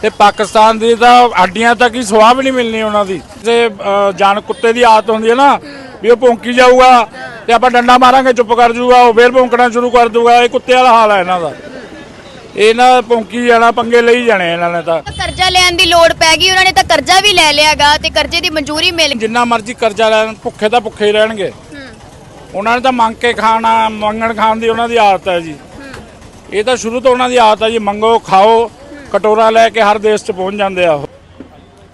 ਤੇ ਪਾਕਿਸਤਾਨ ਦੀ ਤਾਂ ਹੱਡੀਆਂ ਤੱਕ ਹੀ ਸਵਾਹ ਵੀ ਨਹੀਂ ਮਿਲਣੀ ਉਹਨਾਂ ਦੀ। ਤੇ ਜਾਨ ਕੁੱਤੇ ਦੀ ਆਦਤ ਹੁੰਦੀ ਹੈ ਨਾ ਵੀ ਉਹ ਭੌਂਕੀ ਜਾਊਗਾ ਤੇ ਆਪਾਂ ਡੰਡਾ ਮਾਰਾਂਗੇ ਚੁੱਪ ਕਰ ਜਾਊਗਾ ਉਹ ਫੇਰ ਭੌਂਕਣਾ ਸ਼ੁਰੂ ਕਰ ਦੂਗਾ ਇਹ ਕੁੱਤੇ ਵਾਲਾ ਹਾਲ ਹੈ ਇਹਨਾਂ ਦਾ। ਇਹ ਨਾ ਭੌਂਕੀ ਜਾਣਾ ਪੰਗੇ ਲਈ ਜਾਣੇ ਇਹਨਾਂ ਨੇ ਤਾਂ। ਕਰਜ਼ਾ ਲੈਣ ਦੀ ਲੋੜ ਪੈ ਗਈ ਉਹਨਾਂ ਨੇ ਤਾਂ ਕਰਜ਼ਾ ਵੀ ਲੈ ਲਿਆਗਾ ਤੇ ਕਰਜ਼ੇ ਦੀ ਮਨਜ਼ੂਰੀ ਮਿਲ ਜਿੰਨਾ ਮਰਜ਼ੀ ਕਰਜ਼ਾ ਲੈਣ ਭੁੱਖੇ ਤਾਂ ਭੁੱਖੇ ਹੀ ਰਹਿਣਗੇ। ਉਹਨਾਂ ਨੇ ਤਾਂ ਮੰਗ ਕੇ ਖਾਣਾ ਮੰਗਣ ਖਾਣ ਦੀ ਉਹਨਾਂ ਦੀ ਆਦਤ ਹੈ ਜੀ। ਇਹ ਤਾਂ ਸ਼ੁਰੂ ਤੋਂ ਉਹਨਾਂ ਦੀ ਆਦਤ ਹੈ ਜੀ ਮੰਗੋ ਖਾਓ ਕਟੋਰਾ ਲੈ ਕੇ ਹਰ ਦੇਸ਼ 'ਚ ਪਹੁੰਚ ਜਾਂਦੇ ਆ ਉਹ।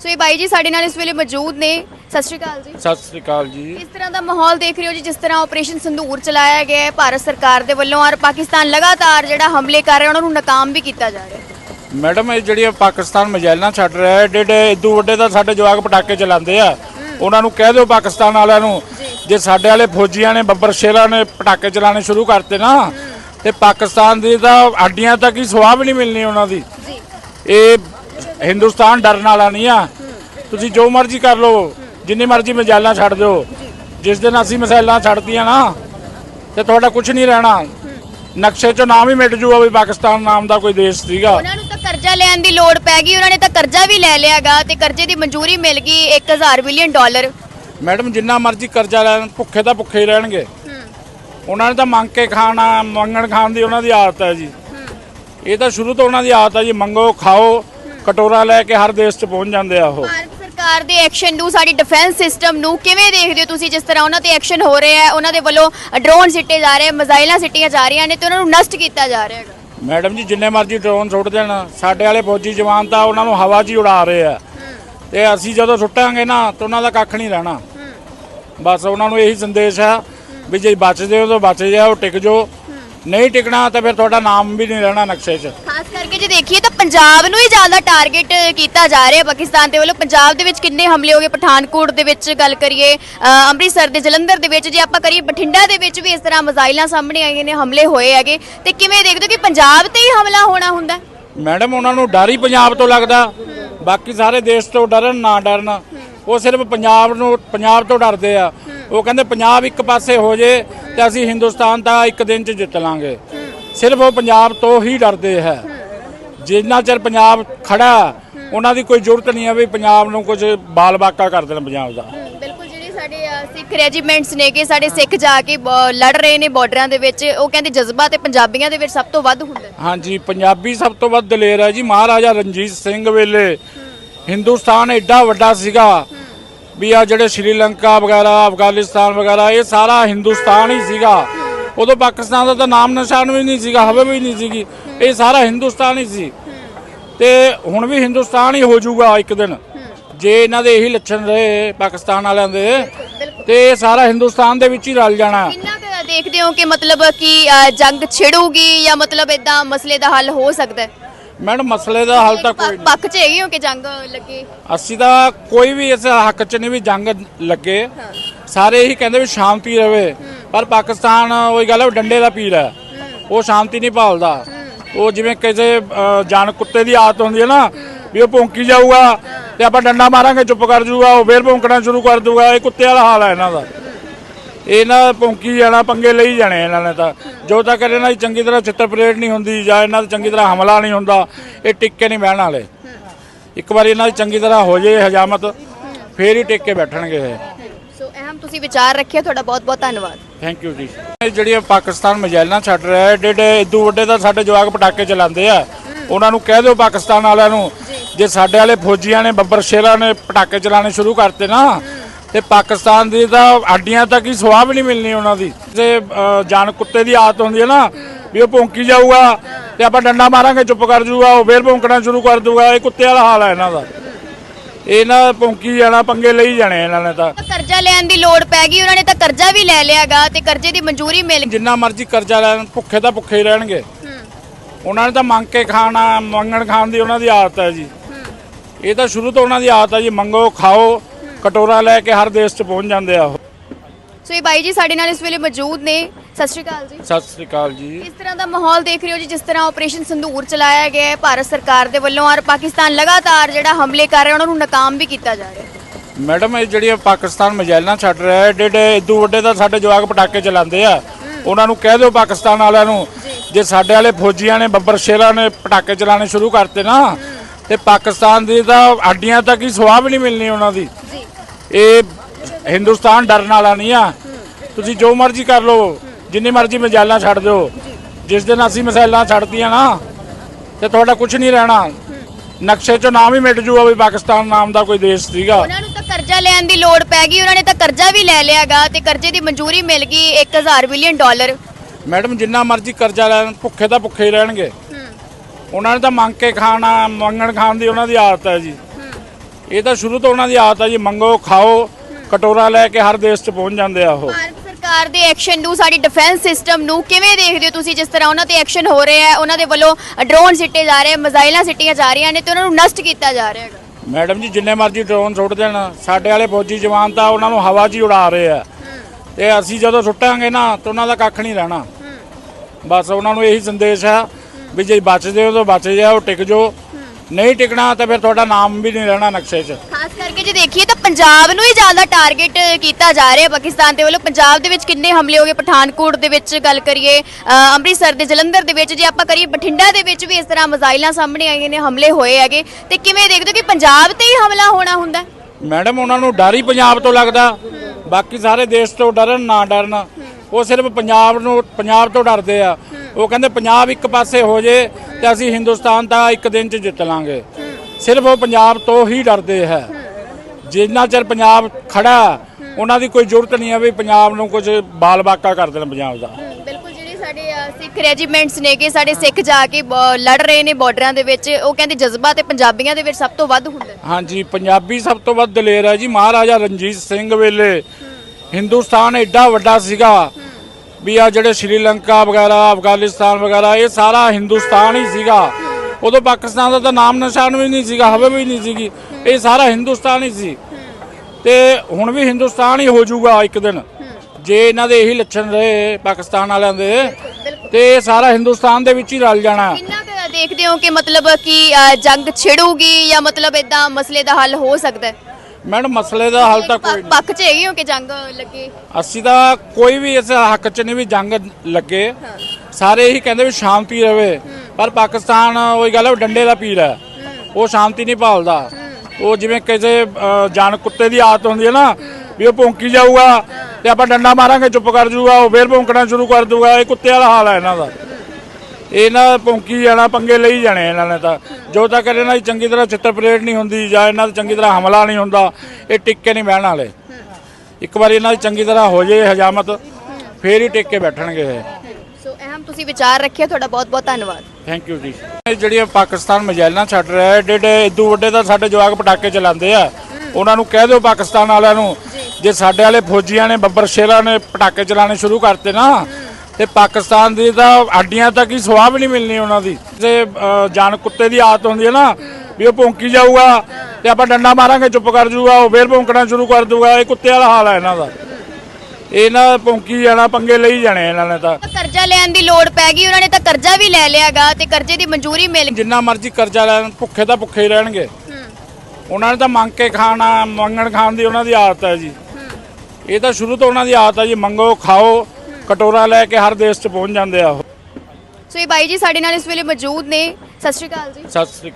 ਸੋ ਇਹ ਬਾਈ ਜੀ ਸਾਡੇ ਨਾਲ ਇਸ ਵੇਲੇ ਮੌਜੂਦ ਨੇ। ਸਤਿ ਸ਼੍ਰੀ ਅਕਾਲ ਜੀ। ਸਤਿ ਸ੍ਰੀ ਅਕਾਲ ਜੀ। ਇਸ ਤਰ੍ਹਾਂ ਦਾ ਮਾਹੌਲ ਦੇਖ ਰਹੇ ਹੋ ਜੀ ਜਿਸ ਤਰ੍ਹਾਂ ਆਪਰੇਸ਼ਨ ਸੰਦੂਰ ਚਲਾਇਆ ਗਿਆ ਹੈ ਭਾਰਤ ਸਰਕਾਰ ਦੇ ਵੱਲੋਂ ਔਰ ਪਾਕਿਸਤਾਨ ਲਗਾਤਾਰ ਜਿਹੜਾ ਹਮਲੇ ਕਰ ਰਿਹਾ ਉਹਨਾਂ ਨੂੰ ਨਾਕਾਮ ਵੀ ਕੀਤਾ ਜਾ ਰਿਹਾ ਹੈ? ਮੈਡਮ ਇਹ ਜਿਹੜੀਆਂ ਪਾਕਿਸਤਾਨ ਮਜਾਇਲਾਂ ਛੱਡ ਰਿਹਾ ਹੈ ਏਡੇ ਇਦੂ ਵੱਡੇ ਤਾਂ ਸਾਡੇ ਜਵਾਕ ਪਟਾਕੇ ਚਲਾਉਂਦੇ ਆ। ਉਹਨਾਂ ਨੂੰ ਕਹਿ ਦਿਓ ਪਾਕਿਸਤਾਨ ਵਾਲਿਆਂ ਨੂੰ ਜੇ। ਸਾਡੇ ਵਾਲੇ ਫੌਜੀਆਂ ਨੇ ਬੱਬਰ ਸ਼ੇਰਾਂ ਨੇ ਪਟਾਕੇ ਚਲਾਣੇ ਸ਼ੁਰੂ ਕਰਤੇ ਨਾ ਤੇ ਪਾਕਿਸਤਾਨ ਦੀ ਤਾਂ ਹੱਡੀਆਂ ਤੱਕ ਹੀ ਸਵਾਹ ਵੀ ਨਹੀਂ ਮਿਲਣੀ ਉਹਨਾਂ ਦੀ। ਜੀ। ਇਹ ਹਿੰਦੁਸਤਾਨ ਡਰਨ ਵਾਲਾ ਨਹੀਂ ਆ। ਤੁਸੀਂ ਜੋ ਮਰਜ਼ੀ ਕਰ ਲਓ ਜਿੰਨੀ ਮਰਜ਼ੀ ਮਜਾਲਾਂ ਛੱਡ ਦਿਓ। ਜਿਸ ਦਿਨ ਅਸੀਂ ਮਸਾਇਲਾਂ ਛੱਡਤੀਆਂ ਨਾ ਤੇ ਤੁਹਾਡਾ ਕੁਝ ਨਹੀਂ ਰਹਿਣਾ। ਨਕਸ਼ੇ 'ਚੋਂ ਨਾਮ ਹੀ ਮਿਟ ਜੂਗਾ ਵੀ ਪਾਕਿਸਤਾਨ ਨਾਮ ਦਾ ਕੋਈ ਦੇਸ਼ ਸੀਗਾ। ਉਹਨਾਂ ਨੂੰ ਤਾਂ ਕਰਜ਼ਾ ਲੈਣ ਦੀ ਲੋੜ ਪੈ ਗਈ ਉਹਨਾਂ ਨੇ ਤਾਂ ਕਰਜ਼ਾ ਵੀ ਲੈ ਲਿਆਗਾ ਤੇ ਕਰਜ਼ੇ ਦੀ ਮਨਜ਼ੂਰੀ ਮਿਲ ਗਈ 1000 ਬਿਲੀਅਨ ਡਾਲਰ। ਮੈਡਮ ਜਿੰਨਾ ਮਰਜ਼ੀ ਕਰਜ਼ਾ ਲੈਣ ਭੁੱਖੇ ਤਾਂ ਭੁੱਖੇ ਹੀ ਰਹਿਣਗੇ। ਉਹਨਾਂ ਨੇ ਤਾਂ ਮੰਗ ਕੇ ਖਾਣਾ ਮੰਗਣ ਖਾਣ ਦੀ ਉਹਨਾਂ ਦੀ ਆਦਤ ਹੈ ਜੀ। ਇਹ ਤਾਂ ਸ਼ੁਰੂ ਤੋਂ ਉਹਨਾਂ ਦੀ ਆਦਤ ਹੈ ਜੀ ਮੰਗੋ ਖਾਓ ਕਟੋਰਾ ਲੈ ਕੇ ਹਰ ਦੇਸ਼ 'ਚ ਪਹੁੰਚ ਜਾਂਦੇ ਆ ਉਹ। ਭਾਰਤ ਸਰਕਾਰ ਦੇ ਐਕਸ਼ਨ ਨੂੰ ਸਾਡੀ ਡਿਫੈਂਸ ਸਿਸਟਮ ਨੂੰ ਕਿਵੇਂ ਦੇਖਦੇ ਹੋ ਤੁਸੀਂ ਜਿਸ ਤਰ੍ਹਾਂ ਉਹਨਾਂ ਤੇ ਐਕਸ਼ਨ ਹੋ ਰਿਹਾ ਹੈ ਉਹਨਾਂ ਦੇ ਵੱਲੋਂ ਡਰੋਨ ਸਿੱਟੇ ਜਾ ਰਹੇ ਮਜ਼ਾਈਲਾਂ ਸਿੱਟੀਆਂ ਜਾ ਰਹੀਆਂ ਨੇ ਤੇ ਉਹਨਾਂ ਨੂੰ ਨਸ਼ਟ ਕੀਤਾ ਜਾ ਰਿਹਾ ਹੈਗਾ? ਮੈਡਮ ਜੀ ਜਿੰਨੇ ਮਰਜ਼ੀ ਡਰੋਨ ਸੁੱਟ ਦੇਣ ਸਾਡੇ ਵਾਲੇ ਫੌਜੀ ਜਵਾਨ ਤਾਂ ਉਹਨਾਂ ਨੂੰ ਹਵਾ 'ਚ ਹੀ ਉਡਾ ਰਹੇ ਆ। ਤੇ ਅਸੀਂ ਜਦੋਂ ਸੁੱਟਾਂਗੇ ਨਾ ਤਾਂ ਉਹਨਾਂ ਦਾ ਕੱਖ ਨਹੀਂ ਰਹਿਣਾ। ਬਸ ਉਹਨਾਂ ਨੂੰ ਇਹੀ ਸੰਦੇਸ਼ ਹੈ ਵੀ ਜੇ ਬਚਦੇ ਹੋ ਤਾਂ ਬਚ ਜਾਓ ਟਿਕ ਜਾਓ ਨਹੀਂ ਟਿਕਣਾ ਤਾਂ ਫਿਰ ਤੁਹਾਡਾ ਨਾਮ ਵੀ ਨਹੀਂ ਰਹਿਣਾ ਨਕਸ਼ੇ 'ਚ। ਖਾਸ ਕਰਕੇ ਜੇ ਦੇਖੀਏ ਤਾਂ ਪੰਜਾਬ ਨੂੰ ਹੀ ਜ਼ਿਆਦਾ ਟਾਰਗੇਟ ਕੀਤਾ ਜਾ ਰਿਹਾ ਪਾਕਿਸਤਾਨ ਦੇ ਵੱਲੋਂ। ਪੰਜਾਬ ਦੇ ਵਿੱਚ ਕਿੰਨੇ ਹਮਲੇ ਹੋ ਗਏ? ਪਠਾਨਕੋਟ ਦੇ ਵਿੱਚ ਗੱਲ ਕਰੀਏ ਅ, ਅੰਮ੍ਰਿਤਸਰ ਦੇ ਜਲੰਧਰ ਦੇ ਵਿੱਚ ਜੇ ਆਪਾਂ ਕਰੀਏ ਬਠਿੰਡਾ ਦੇ ਵਿੱਚ ਵੀ ਇਸ ਤਰ੍ਹਾਂ ਮਜ਼ਾਈਲਾਂ ਸਾਹਮਣੇ ਆਈਆਂ ਨੇ ਹਮਲੇ ਹੋਏ ਹੈਗੇ। ਤੇ ਕਿਵੇਂ ਦੇਖਦੇ ਹੋ ਕਿ ਪੰਜਾਬ ਤੇ ਹੀ ਹਮਲਾ ਹੋਣਾ ਹੁੰਦਾ? ਹੈ? ਮੈਡਮ ਉਹਨਾਂ ਨੂੰ ਡਰ ਹੀ ਪੰਜਾਬ ਤੋਂ ਲੱਗਦਾ। ਬਾਕੀ ਸਾਰੇ ਦੇਸ਼ ਤੋਂ ਡਰਨ ਨਾ ਡਰਨ ਉਹ ਸਿਰਫ ਪੰਜਾਬ ਨੂੰ ਪੰਜਾਬ ਤੋਂ ਡਰਦੇ ਆ। ਉਹ ਕਹਿੰਦੇ ਪੰਜਾਬ ਇੱਕ ਪਾਸੇ ਹੋ ਜੇ ਤੇ ਅਸੀਂ ਹਿੰਦੁਸਤਾਨ ਦਾ ਇੱਕ ਦਿਨ ਚ ਜਿੱਤ ਲਾਂਗੇ। ਸਿਰਫ ਉਹ ਪੰਜਾਬ ਤੋਂ ਹੀ ਡਰਦੇ ਹੈ। ਜਿੰਨਾ ਚਿਰ ਪੰਜਾਬ ਖੜਾ ਉਹਨਾਂ ਦੀ ਕੋਈ ਜ਼ਰੂਰਤ ਨਹੀਂ ਹੈ ਵੀ ਪੰਜਾਬ ਨੂੰ ਕੁਝ ਬਾਲ ਬਾਕਾ ਕਰ ਦੇਣ ਪੰਜਾਬ ਦਾ। ਬਿਲਕੁਲ ਜਿਹੜੇ ਸਾਡੇ ਸਿੱਖ ਰੈਜੀਮੈਂਟਸ ਨੇ ਕਿ ਸਾਡੇ ਸਿੱਖ ਜਾ ਕੇ ਲੜ ਰਹੇ ਨੇ ਬਾਰਡਰਾਂ ਦੇ ਵਿੱਚ ਉਹ ਕਹਿੰਦੇ ਜਜ਼ਬਾ ਤੇ ਪੰਜਾਬੀਆਂ ਦੇ ਵਿੱਚ ਸਭ ਤੋਂ ਵੱਧ ਹੁੰਦਾ ਹੈ। ਹਾਂਜੀ ਪੰਜਾਬੀ ਸਭ ਤੋਂ ਵੱਧ ਦਲੇਰ ਹੈ ਜੀ। ਮਹਾਰਾਜਾ ਰਣਜੀਤ ਸਿੰਘ ਵੇਲੇ। ਹਿੰਦੁਸਤਾਨ ਐਡਾ ਵੱਡਾ ਸੀਗਾ। ਵੀ ਆ ਜਿਹੜੇ ਸ਼੍ਰੀਲੰਕਾ ਵਗੈਰਾ, ਅਫਗਾਨਿਸਤਾਨ ਵਗੈਰਾ, ਇਹ ਸਾਰਾ ਹਿੰਦੁਸਤਾਨ ਹੀ ਸੀਗਾ। ਉਦੋਂ ਪਾਕਿਸਤਾਨ ਦਾ ਤਾਂ ਨਾਮ ਨਿਸ਼ਾਨ ਵੀ ਨਹੀਂ ਸੀਗਾ, ਹਵੇ ਵੀ ਨਹੀਂ ਸੀਗੀ। ਇਹ ਸਾਰਾ ਹਿੰਦੁਸਤਾਨ ਹੀ ਸੀ। ਤੇ ਹੁਣ ਵੀ ਹਿੰਦੁਸਤਾਨ ਹੀ ਹੋ ਜਾਊਗਾ ਇੱਕ ਦਿਨ। ਜੇ ਇਹਨਾਂ ਦੇ ਇਹੀ ਲੱਛਣ ਰਹੇ ਪਾਕਿਸਤਾਨ ਵਾਲਿਆਂ ਦੇ, ਤੇ ਇਹ ਸਾਰਾ ਹਿੰਦੁਸਤਾਨ ਦੇ ਵਿੱਚ ਹੀ ਰਲ ਜਾਣਾ। ਦੇਖਦੇ ਹੋ ਕਿ ਮਤਲਬ ਕਿ ਜੰਗ ਛਿੜੂਗੀ ਜਾਂ ਮਤਲਬ ਇਦਾਂ ਮਸਲੇ ਦਾ ਹੱਲ ਹੋ ਸਕਦਾ ਹੈ? ਮੈਡਮ ਮਸਲੇ ਦਾ ਹੱਲ ਤਾਂ ਕੋਈ ਨਹੀਂ। ਪੱਕ ਚ ਹੈਗੇ ਹੋ ਕਿ ਜੰਗ ਲੱਗੇ। ਅਸੀਂ ਤਾਂ ਕੋਈ ਵੀ ਇਸ ਹੱਕ 'ਚ ਨਹੀਂ ਵੀ ਜੰਗ ਲੱਗੇ। ਸਾਰੇ ਇਹੀ ਕਹਿੰਦੇ ਵੀ ਸ਼ਾਂਤੀ ਰਵੇ। ਪਰ ਪਾਕਿਸਤਾਨ ਉਹੀ ਗੱਲ ਹੈ ਉਹ ਡੰਡੇ ਦਾ ਪੀਰ ਹੈ। ਉਹ ਸ਼ਾਂਤੀ ਨਹੀਂ ਭਾਲਦਾ। ਉਹ ਜਿਵੇਂ ਕਿਸੇ ਜਾਨ ਕੁੱਤੇ ਦੀ ਆਦਤ ਹੁੰਦੀ ਹੈ ਨਾ ਵੀ ਉਹ ਭੌਂਕੀ ਜਾਊਗਾ ਤੇ ਆਪਾਂ ਡੰਡਾ ਮਾਰਾਂਗੇ ਚੁੱਪ ਕਰ ਜਾਊਗਾ ਉਹ ਫੇਰ ਭੌਂਕਣਾ ਸ਼ੁਰੂ ਕਰ ਦੂਗਾ ਇਹ ਕੁੱਤੇ ਵਾਲਾ ਹਾਲ ਹੈ ਇਹਨਾਂ ਦਾ। ਇਹਨਾਂ ਭੌਂਕੀ ਜਾਣਾ ਪੰਗੇ ਲਈ ਜਾਣੇ ਇਹਨਾਂ ਨੇ ਤਾਂ। ਜੋ ਤੱਕ ਇਹਨਾਂ ਦੀ ਚੰਗੀ ਤਰ੍ਹਾਂ ਚਿੱਤਰ ਪਰੇਡ ਨਹੀਂ ਹੁੰਦੀ ਜਾਂ ਇਹਨਾਂ ਦਾ ਚੰਗੀ ਤਰ੍ਹਾਂ ਹਮਲਾ ਨਹੀਂ ਹੁੰਦਾ ਇਹ ਟਿੱਕੇ ਨਹੀਂ ਬਹਿਣ ਵਾਲੇ। ਇੱਕ ਵਾਰੀ ਇਹਨਾਂ ਦੀ ਚੰਗੀ ਤਰ੍ਹਾਂ ਹੋ ਜੇ ਹਜਾਮਤ ਫੇਰ ਹੀ ਟਿਕ ਬੈਠਣਗੇ ਇਹ। ਸੋ ਅਹਿਮ ਤੁਸੀਂ ਵਿਚਾਰ ਰੱਖਿਆ ਤੁਹਾਡਾ ਬਹੁਤ ਬਹੁਤ ਧੰਨਵਾਦ। ਥੈਂਕ ਯੂ ਜੀ। ਇਹ ਜਿਹੜੀਆਂ ਪਾਕਿਸਤਾਨ ਮਜਾਇਲਾਂ ਛੱਡ ਰਿਹਾ ਹੈ ਏਡੇ ਇਦੂ ਵੱਡੇ ਤਾਂ ਸਾਡੇ ਜਵਾਕ ਪਟਾਕੇ ਚਲਾਉਂਦੇ ਆ। ਉਹਨਾਂ ਨੂੰ ਕਹਿ ਦਿਓ ਪਾਕਿਸਤਾਨ ਵਾਲਿਆਂ ਨੂੰ ਜੇ। ਸਾਡੇ ਵਾਲੇ ਫੌਜੀਆਂ ਨੇ ਬੱਬਰ ਸ਼ੇਰਾਂ ਨੇ ਪਟਾਕੇ ਚਲਾਣੇ ਸ਼ੁਰੂ ਕਰਤੇ ਨਾ ਤੇ ਪਾਕਿਸਤਾਨ ਦੀ ਤਾਂ ਹੱਡੀਆਂ ਤੱਕ ਹੀ ਸਵਾਹ ਵੀ ਨਹੀਂ ਮਿਲਣੀ ਉਹਨਾਂ ਦੀ। ਤੇ ਜਾਨ ਕੁੱਤੇ ਦੀ ਆਦਤ ਹੁੰਦੀ ਹੈ ਨਾ ਵੀ ਉਹ ਭੌਂਕੀ ਜਾਊਗਾ ਤੇ ਆਪਾਂ ਡੰਡਾ ਮਾਰਾਂਗੇ ਚੁੱਪ ਕਰ ਜਾਊਗਾ ਉਹ ਫੇਰ ਭੌਂਕਣਾ ਸ਼ੁਰੂ ਕਰ ਦੂਗਾ ਇਹ ਕੁੱਤੇ ਵਾਲਾ ਹਾਲ ਹੈ ਇਹਨਾਂ ਦਾ। ਇਹ ਨਾ ਭੌਂਕੀ ਜਾਣਾ ਪੰਗੇ ਲਈ ਜਾਣੇ ਇਹਨਾਂ ਨੇ ਤਾਂ। ਕਰਜ਼ਾ ਲੈਣ ਦੀ ਲੋੜ ਪੈ ਗਈ ਉਹਨਾਂ ਨੇ ਤਾਂ ਕਰਜ਼ਾ ਵੀ ਲੈ ਲਿਆਗਾ ਤੇ ਕਰਜ਼ੇ ਦੀ ਮਨਜ਼ੂਰੀ ਮਿਲ ਜਿੰਨਾ ਮਰਜ਼ੀ ਕਰਜ਼ਾ ਲੈਣ ਭੁੱਖੇ ਤਾਂ ਭੁੱਖੇ ਹੀ ਰਹਿਣਗੇ। ਉਹਨਾਂ ਨੇ ਤਾਂ ਮੰਗ ਕੇ ਖਾਣਾ ਮੰਗਣ ਖਾਣ ਦੀ ਉਹਨਾਂ ਦੀ ਆਦਤ ਹੈ ਜੀ। ਇਹ ਤਾਂ ਸ਼ੁਰੂ ਤੋਂ ਉਹਨਾਂ ਦੀ ਆਦਤ ਹੈ ਜੀ ਮੰਗੋ ਖਾਓ। ਕਟੋਰਾ ਲੈ ਕੇ ਹਰ ਦੇਸ਼ 'ਚ ਪਹੁੰਚ ਜਾਂਦੇ ਆ ਉਹ। ਸੋ ਇਹ ਬਾਈ ਜੀ ਸਾਡੇ ਨਾਲ ਇਸ ਵੇਲੇ ਮੌਜੂਦ ਨੇ। ਸਤਿ ਸ਼੍ਰੀ ਅਕਾਲ ਜੀ। ਸਤਿ ਸ੍ਰੀ ਅਕਾਲ ਜੀ। ਇਸ ਤਰ੍ਹਾਂ ਦਾ ਮਾਹੌਲ ਦੇਖ ਰਹੇ ਹੋ ਜੀ ਜਿਸ ਤਰ੍ਹਾਂ ਆਪਰੇਸ਼ਨ ਸੰਦੂਰ ਚਲਾਇਆ ਗਿਆ ਹੈ ਭਾਰਤ ਸਰਕਾਰ ਦੇ ਵੱਲੋਂ ਔਰ ਪਾਕਿਸਤਾਨ ਲਗਾਤਾਰ ਜਿਹੜਾ ਹਮਲੇ ਕਰ ਰਿਹਾ ਉਹਨਾਂ ਨੂੰ ਨਾਕਾਮ ਵੀ ਕੀਤਾ ਜਾ ਰਿਹਾ ਹੈ? ਮੈਡਮ ਇਹ ਜਿਹੜੀਆਂ ਪਾਕਿਸਤਾਨ ਮਜਾਇਲਾਂ ਛੱਡ ਰਿਹਾ ਹੈ ਏਡੇ ਇਦੋਂ ਵੱਡੇ ਤਾਂ ਸਾਡੇ ਜਵਾਕ ਪਟਾਕੇ ਚਲਾਉਂਦੇ ਆ। ਉਹਨਾਂ ਨੂੰ ਕਹਿ ਦਿਓ ਪਾਕਿਸਤਾਨ ਵਾਲਿਆਂ ਨੂੰ ਜੇ। ਸਾਡੇ ਵਾਲੇ ਫੌਜੀਆਂ ਨੇ ਬੱਬਰ ਸ਼ੇਰਾਂ ਨੇ ਪਟਾਕੇ ਚਲਾਣੇ ਸ਼ੁਰੂ ਕਰਤੇ ਨਾ ਤੇ ਪਾਕਿਸਤਾਨ ਦੀ ਤਾਂ ਹੱਡੀਆਂ ਤੱਕ ਹੀ ਸਵਾਹ ਵੀ ਨਹੀਂ ਮਿਲਣੀ ਉਹਨਾਂ ਦੀ। ਜੀ। ਇਹ ਹਿੰਦੁਸਤਾਨ ਡਰਨ ਵਾਲਾ ਨਹੀਂ ਆ। ਤੁਸੀਂ ਜੋ ਮਰਜ਼ੀ ਕਰ ਲਓ ਜਿੰਨੀ ਮਰਜ਼ੀ ਮਜਾਲਾਂ ਛੱਡ ਦਿਓ। ਜਿਸ ਦਿਨ ਅਸੀਂ ਮਸਾਇਲਾਂ ਛੱਡਤੀਆਂ ਨਾ ਤੇ ਤੁਹਾਡਾ ਕੁਝ ਨਹੀਂ ਰਹਿਣਾ। ਨਕਸ਼ੇ 'ਚੋਂ ਨਾਮ ਹੀ ਮਿਟ ਜੂਗਾ ਵੀ ਪਾਕਿਸਤਾਨ ਨਾਮ ਦਾ ਕੋਈ ਦੇਸ਼ ਸੀਗਾ। ਉਹਨਾਂ ਨੂੰ ਤਾਂ ਕਰਜ਼ਾ ਲੈਣ ਦੀ ਲੋੜ ਪੈ ਗਈ ਉਹਨਾਂ ਨੇ ਤਾਂ ਕਰਜ਼ਾ ਵੀ ਲੈ ਲਿਆਗਾ ਤੇ ਕਰਜ਼ੇ ਦੀ ਮਨਜ਼ੂਰੀ ਮਿਲ ਗਈ 1000 ਬਿਲੀਅਨ ਡਾਲਰ। ਮੈਡਮ ਜਿੰਨਾ ਮਰਜ਼ੀ ਕਰਜ਼ਾ ਲੈਣ ਭੁੱਖੇ ਤਾਂ ਭੁੱਖੇ ਹੀ ਰਹਿਣਗੇ। ਉਹਨਾਂ ਨੇ ਤਾਂ ਮੰਗ ਕੇ ਖਾਣਾ ਮੰਗਣ ਖਾਣ ਦੀ ਉਹਨਾਂ ਦੀ ਆਦਤ ਹੈ ਜੀ। ਇਹ ਤਾਂ ਸ਼ੁਰੂ ਤੋਂ ਉਹਨਾਂ ਦੀ ਆਦਤ ਹੈ ਜੀ ਮੰਗੋ ਖਾਓ ਕਟੋਰਾ ਲੈ ਕੇ ਹਰ ਦੇਸ਼ 'ਚ ਪਹੁੰਚ ਜਾਂਦੇ ਆ ਉਹ। ਭਾਰਤ ਸਰਕਾਰ ਦੇ ਐਕਸ਼ਨ ਨੂੰ ਸਾਡੀ ਡਿਫੈਂਸ ਸਿਸਟਮ ਨੂੰ ਕਿਵੇਂ ਦੇਖਦੇ ਹੋ ਤੁਸੀਂ ਜਿਸ ਤਰ੍ਹਾਂ ਉਹਨਾਂ ਤੇ ਐਕਸ਼ਨ ਹੋ ਰਿਹਾ ਹੈ ਉਹਨਾਂ ਦੇ ਵੱਲੋਂ ਡਰੋਨ ਸਿੱਟੇ ਜਾ ਰਹੇ ਮਜ਼ਾਈਲਾਂ ਸਿੱਟੀਆਂ ਜਾ ਰਹੀਆਂ ਨੇ ਤੇ ਉਹਨਾਂ ਨੂੰ ਨਸ਼ਟ ਕੀਤਾ ਜਾ ਰਿਹਾ ਹੈਗਾ। ਮੈਡਮ ਜੀ ਜਿੰਨੇ ਮਰਜ਼ੀ ਡਰੋਨ ਸੁੱਟ ਦੇਣ ਸਾਡੇ ਵਾਲੇ ਫੌਜੀ ਜਵਾਨ ਤਾਂ ਉਹਨਾਂ ਨੂੰ ਹਵਾ 'ਚ ਹੀ ਉਡਾ ਰਹੇ ਆ। ਤੇ ਅਸੀਂ ਜਦੋਂ ਸੁੱਟਾਂਗੇ ਨਾ ਤਾਂ ਉਹਨਾਂ ਦਾ ਕੱਖ ਨਹੀਂ ਰਹਿਣਾ। ਬਸ ਉਹਨਾਂ ਨੂੰ ਇਹੀ ਸੰਦੇਸ਼ ਹੈ ਵੀ ਜੇ ਬਚਦੇ ਹੋ ਤਾਂ ਬਚ ਜਾਓ ਟਿਕ ਜਾਓ। ਨਹੀਂ ਟਿਕਣਾ ਤਾਂ ਫਿਰ ਤੁਹਾਡਾ ਨਾਮ ਵੀ ਨਹੀਂ ਰਹਿਣਾ ਨਕਸ਼ੇ 'ਚ। ਖਾਸ ਕਰਕੇ ਜੇ ਦੇਖੀਏ ਤਾਂ ਪੰਜਾਬ ਨੂੰ ਹੀ ਜ਼ਿਆਦਾ ਟਾਰਗੇਟ ਕੀਤਾ ਜਾ ਰਿਹਾ ਪਾਕਿਸਤਾਨ ਦੇ ਵੱਲੋਂ। ਪੰਜਾਬ ਦੇ ਵਿੱਚ ਕਿੰਨੇ ਹਮਲੇ ਹੋ ਗਏ? ਪਠਾਨਕੋਟ ਦੇ ਵਿੱਚ ਗੱਲ ਕਰੀਏ ਅ, ਅੰਮ੍ਰਿਤਸਰ ਦੇ ਜਲੰਧਰ ਦੇ ਵਿੱਚ। ਜੇ ਆਪਾਂ ਕਰੀਏ ਬਠਿੰਡਾ ਦੇ ਵਿੱਚ ਵੀ ਇਸ ਤਰ੍ਹਾਂ ਮਜ਼ਾਈਲਾਂ ਸਾਹਮਣੇ ਆਈਆਂ ਨੇ ਹਮਲੇ ਹੋਏ ਹੈਗੇ। ਤੇ ਕਿਵੇਂ ਦੇਖਦੇ ਹੋ ਕਿ ਪੰਜਾਬ ਤੇ ਹੀ ਹਮਲਾ ਹੋਣਾ ਹੁੰਦਾ? ਹੈ? ਮੈਡਮ ਉਹਨਾਂ ਨੂੰ ਡਰ ਹੀ ਪੰਜਾਬ ਤੋਂ ਲੱਗਦਾ। ਬਾਕੀ ਸਾਰੇ ਦੇਸ਼ ਤੋਂ ਡਰਨ ਨਾ ਡਰਨ। ਉਹ ਸਿਰਫ ਪੰਜਾਬ ਨੂੰ ਪੰਜਾਬ ਤੋਂ ਡਰਦੇ ਆ। ਉਹ ਕਹਿੰਦੇ ਪੰਜਾਬ ਇੱਕ ਪਾਸੇ ਹੋ ਜੇ ਤੇ ਅਸੀਂ ਹਿੰਦੁਸਤਾਨ ਤਾਂ ਇੱਕ ਦਿਨ 'ਚ ਜਿੱਤ ਲਾਂਗੇ। ਸਿਰਫ ਉਹ ਪੰਜਾਬ ਤੋਂ ਹੀ ਡਰਦੇ ਹੈ। ਜਿੰਨਾ ਚਿਰ ਪੰਜਾਬ ਖੜਾ ਉਹਨਾਂ ਦੀ ਕੋਈ ਜ਼ਰੂਰਤ ਨਹੀਂ ਹੈ ਵੀ ਪੰਜਾਬ ਨੂੰ ਕੁਝ ਬਾਲ ਬਾਕਾ ਕਰ ਦੇਣ ਪੰਜਾਬ ਦਾ। ਬਿਲਕੁਲ ਜਿਹੜੇ ਸਾਡੇ ਸਿੱਖ ਰੈਜੀਮੈਂਟਸ ਨੇ ਕਿ ਸਾਡੇ ਸਿੱਖ ਜਾ ਕੇ ਲੜ ਰਹੇ ਨੇ ਬਾਰਡਰਾਂ ਦੇ ਵਿੱਚ ਉਹ ਕਹਿੰਦੇ ਜਜ਼ਬਾ ਤੇ ਪੰਜਾਬੀਆਂ ਦੇ ਵਿੱਚ ਸਭ ਤੋਂ ਵੱਧ ਹੁੰਦਾ ਹੈ। ਹਾਂਜੀ ਪੰਜਾਬੀ ਸਭ ਤੋਂ ਵੱਧ ਦਲੇਰ ਹੈ ਜੀ। ਮਹਾਰਾਜਾ ਰਣਜੀਤ ਸਿੰਘ ਵੇਲੇ। ਹਿੰਦੁਸਤਾਨ ਐਡਾ ਵੱਡਾ ਸੀਗਾ। ਵੀ ਆ ਜਿਹੜੇ ਸ਼੍ਰੀਲੰਕਾ ਵਗੈਰਾ, ਅਫਗਾਨਿਸਤਾਨ ਵਗੈਰਾ, ਇਹ ਸਾਰਾ ਹਿੰਦੁਸਤਾਨ ਹੀ ਸੀਗਾ। ਉਦੋਂ ਪਾਕਿਸਤਾਨ ਦਾ ਤਾਂ ਨਾਮ ਨਿਸ਼ਾਨ ਵੀ ਨਹੀਂ ਸੀਗਾ, ਹਵੇ ਵੀ ਨਹੀਂ ਸੀਗੀ। ਇਹ ਸਾਰਾ ਹਿੰਦੁਸਤਾਨ ਹੀ ਸੀ। ਤੇ ਹੁਣ ਵੀ ਹਿੰਦੁਸਤਾਨ ਹੀ ਹੋ ਜਾਊਗਾ ਇੱਕ ਦਿਨ। ਜੇ ਇਹਨਾਂ ਦੇ ਇਹੀ ਲੱਛਣ ਰਹੇ ਪਾਕਿਸਤਾਨ ਵਾਲਿਆਂ ਦੇ, ਤੇ ਇਹ ਸਾਰਾ ਹਿੰਦੁਸਤਾਨ ਦੇ ਵਿੱਚ ਹੀ ਰਲ ਜਾਣਾ। ਦੇਖਦੇ ਹੋ ਕਿ ਮਤਲਬ ਕਿ ਜੰਗ ਛਿੜੂਗੀ ਜਾਂ ਮਤਲਬ ਇਦਾਂ ਮਸਲੇ ਦਾ ਹੱਲ ਹੋ ਸਕਦਾ ਹੈ? ਮੈਡਮ ਮਸਲੇ ਦਾ ਹੱਲ ਤਾਂ ਕੋਈ ਪੱਖ- ਪੱਖ 'ਚ ਹੈਗੇ ਹੋ ਕਿ ਜੰਗ ਲੱਗੇ? ਅਸੀਂ ਤਾਂ ਕੋਈ ਵੀ ਇਸ ਹੱਕ 'ਚ ਨਹੀਂ ਵੀ ਜੰਗ ਲੱਗੇ। ਸਾਰੇ ਇਹੀ ਕਹਿੰਦੇ ਵੀ ਸ਼ਾਂਤੀ ਰਵੇ। ਪਰ ਪਾਕਿਸਤਾਨ ਉਹੀ ਗੱਲ ਹੈ ਡੰਡੇ ਦਾ ਪੀਰ ਹੈ। ਉਹ ਸ਼ਾਂਤੀ ਨਹੀਂ ਭਾਲਦਾ। ਉਹ ਜਿਵੇਂ ਕਿਸੇ ਅ, ਜਾਨ ਕੁੱਤੇ ਦੀ ਆਦਤ ਹੁੰਦੀ ਹੈ ਨਾ ਵੀ ਉਹ ਭੌਂਕੀ ਜਾਊਗਾ ਤੇ ਆਪਾਂ ਡੰਡਾ ਮਾਰਾਂਗੇ ਚੁੱਪ ਕਰ ਜਾਊਗਾ ਉਹ ਫੇਰ ਭੌਂਕਣਾ ਸ਼ੁਰੂ ਕਰ ਦੂਗਾ ਇਹ ਕੁੱਤੇ ਵਾਲਾ ਹਾਲ ਹੈ ਇਹਨਾਂ ਦਾ। ਇਹ ਨਾ ਭੌਂਕੀ ਜਾਣਾ ਪੰਗੇ ਲਈ ਜਾਣੇ ਇਹਨਾਂ ਨੇ ਤਾਂ। ਜੋ ਤੱਕ ਇਹਨਾਂ ਦੀ ਚੰਗੀ ਤਰ੍ਹਾਂ ਚਿੱਤਰ ਪਰੇਡ ਨਹੀਂ ਹੁੰਦੀ ਜਾਂ ਇਹਨਾਂ ਦਾ ਚੰਗੀ ਤਰ੍ਹਾਂ ਹਮਲਾ ਨਹੀਂ ਹੁੰਦਾ ਇਹ ਟਿੱਕੇ ਨਹੀਂ ਬਹਿਣ ਵਾਲੇ। ਇੱਕ ਵਾਰੀ ਇਹਨਾਂ ਦੀ ਚੰਗੀ ਤਰ੍ਹਾਂ ਹੋ ਜੇ ਹਜਾਮਤ ਫੇਰ ਹੀ ਟਿਕ ਬੈਠਣਗੇ ਇਹ। ਸੋ ਅਹਿਮ ਤੁਸੀਂ ਵਿਚਾਰ ਰੱਖਿਆ ਤੁਹਾਡਾ ਬਹੁਤ ਬਹੁਤ ਧੰਨਵਾਦ। ਥੈਂਕ ਯੂ ਜੀ। ਇਹ ਜਿਹੜੀਆਂ ਪਾਕਿਸਤਾਨ ਮਜਾਇਲਾਂ ਛੱਡ ਰਿਹਾ ਹੈ ਏਡੇ ਏਡੇ ਇਦੋਂ ਵੱਡੇ ਤਾਂ ਸਾਡੇ ਜਵਾਕ ਪਟਾਕੇ ਚਲਾਉਂਦੇ ਆ। ਉਹਨਾਂ ਨੂੰ ਕਹਿ ਦਿਓ ਪਾਕਿਸਤਾਨ ਵਾਲਿਆਂ ਨੂੰ ਜੇ। ਸਾਡੇ ਵਾਲੇ ਫੌਜੀਆਂ ਨੇ ਬੱਬਰ ਸ਼ੇਰਾਂ ਨੇ ਪਟਾਕੇ ਚਲਾਣੇ ਸ਼ੁਰੂ ਕਰਤੇ ਨਾ ਤੇ ਪਾਕਿਸਤਾਨ ਦੀ ਤਾਂ ਹੱਡੀਆਂ ਤੱਕ ਹੀ ਸਵਾਹ ਵੀ ਨਹੀਂ ਮਿਲਣੀ ਉਹਨਾਂ ਦੀ। ਤੇ ਜਾਨ ਕੁੱਤੇ ਦੀ ਆਦਤ ਹੁੰਦੀ ਹੈ ਨਾ ਵੀ ਉਹ ਭੌਂਕੀ ਜਾਊਗਾ ਤੇ ਆਪਾਂ ਡੰਡਾ ਮਾਰਾਂਗੇ ਚੁੱਪ ਕਰ ਜਾਊਗਾ ਉਹ ਫੇਰ ਭੌਂਕਣਾ ਸ਼ੁਰੂ ਕਰ ਦੂਗਾ ਇਹ ਕੁੱਤੇ ਵਾਲਾ ਹਾਲ ਹੈ ਇਹਨਾਂ ਦਾ। ਇਹ ਨਾ ਭੌਂਕੀ ਜਾਣਾ ਪੰਗੇ ਲਈ ਜਾਣੇ ਇਹਨਾਂ ਨੇ ਤਾਂ। ਕਰਜ਼ਾ ਲੈਣ ਦੀ ਲੋੜ ਪੈ ਗਈ ਉਹਨਾਂ ਨੇ ਤਾਂ ਕਰਜ਼ਾ ਵੀ ਲੈ ਲਿਆਗਾ ਤੇ ਕਰਜ਼ੇ ਦੀ ਮਨਜ਼ੂਰੀ ਮਿਲ ਜਿੰਨਾ ਮਰਜ਼ੀ ਕਰਜ਼ਾ ਲੈਣ ਭੁੱਖੇ ਤਾਂ ਭੁੱਖੇ ਹੀ ਰਹਿਣਗੇ। ਉਹਨਾਂ ਨੇ ਤਾਂ ਮੰਗ ਕੇ ਖਾਣਾ ਮੰਗਣ ਖਾਣ ਦੀ ਉਹਨਾਂ ਦੀ ਆਦਤ ਹੈ ਜੀ। ਇਹ ਤਾਂ ਸ਼ੁਰੂ ਤੋਂ ਉਹਨਾਂ ਦੀ ਆਦਤ ਹੈ ਜੀ ਮੰਗੋ ਖਾਓ ਕਟੋਰਾ ਲੈ ਕੇ ਹਰ ਦੇਸ਼ 'ਚ ਪਹੁੰਚ ਜਾਂਦੇ ਆ ਉਹ। ਸੋ ਇਹ ਬਾਈ ਜੀ ਸਾਡੇ ਨਾਲ ਇਸ ਵੇਲੇ ਮੌਜੂਦ ਨੇ। ਸਤਿ ਸ਼੍ਰੀ ਅਕਾਲ ਜੀ। ਸਤਿ ਸ੍ਰੀ ਅਕਾਲ।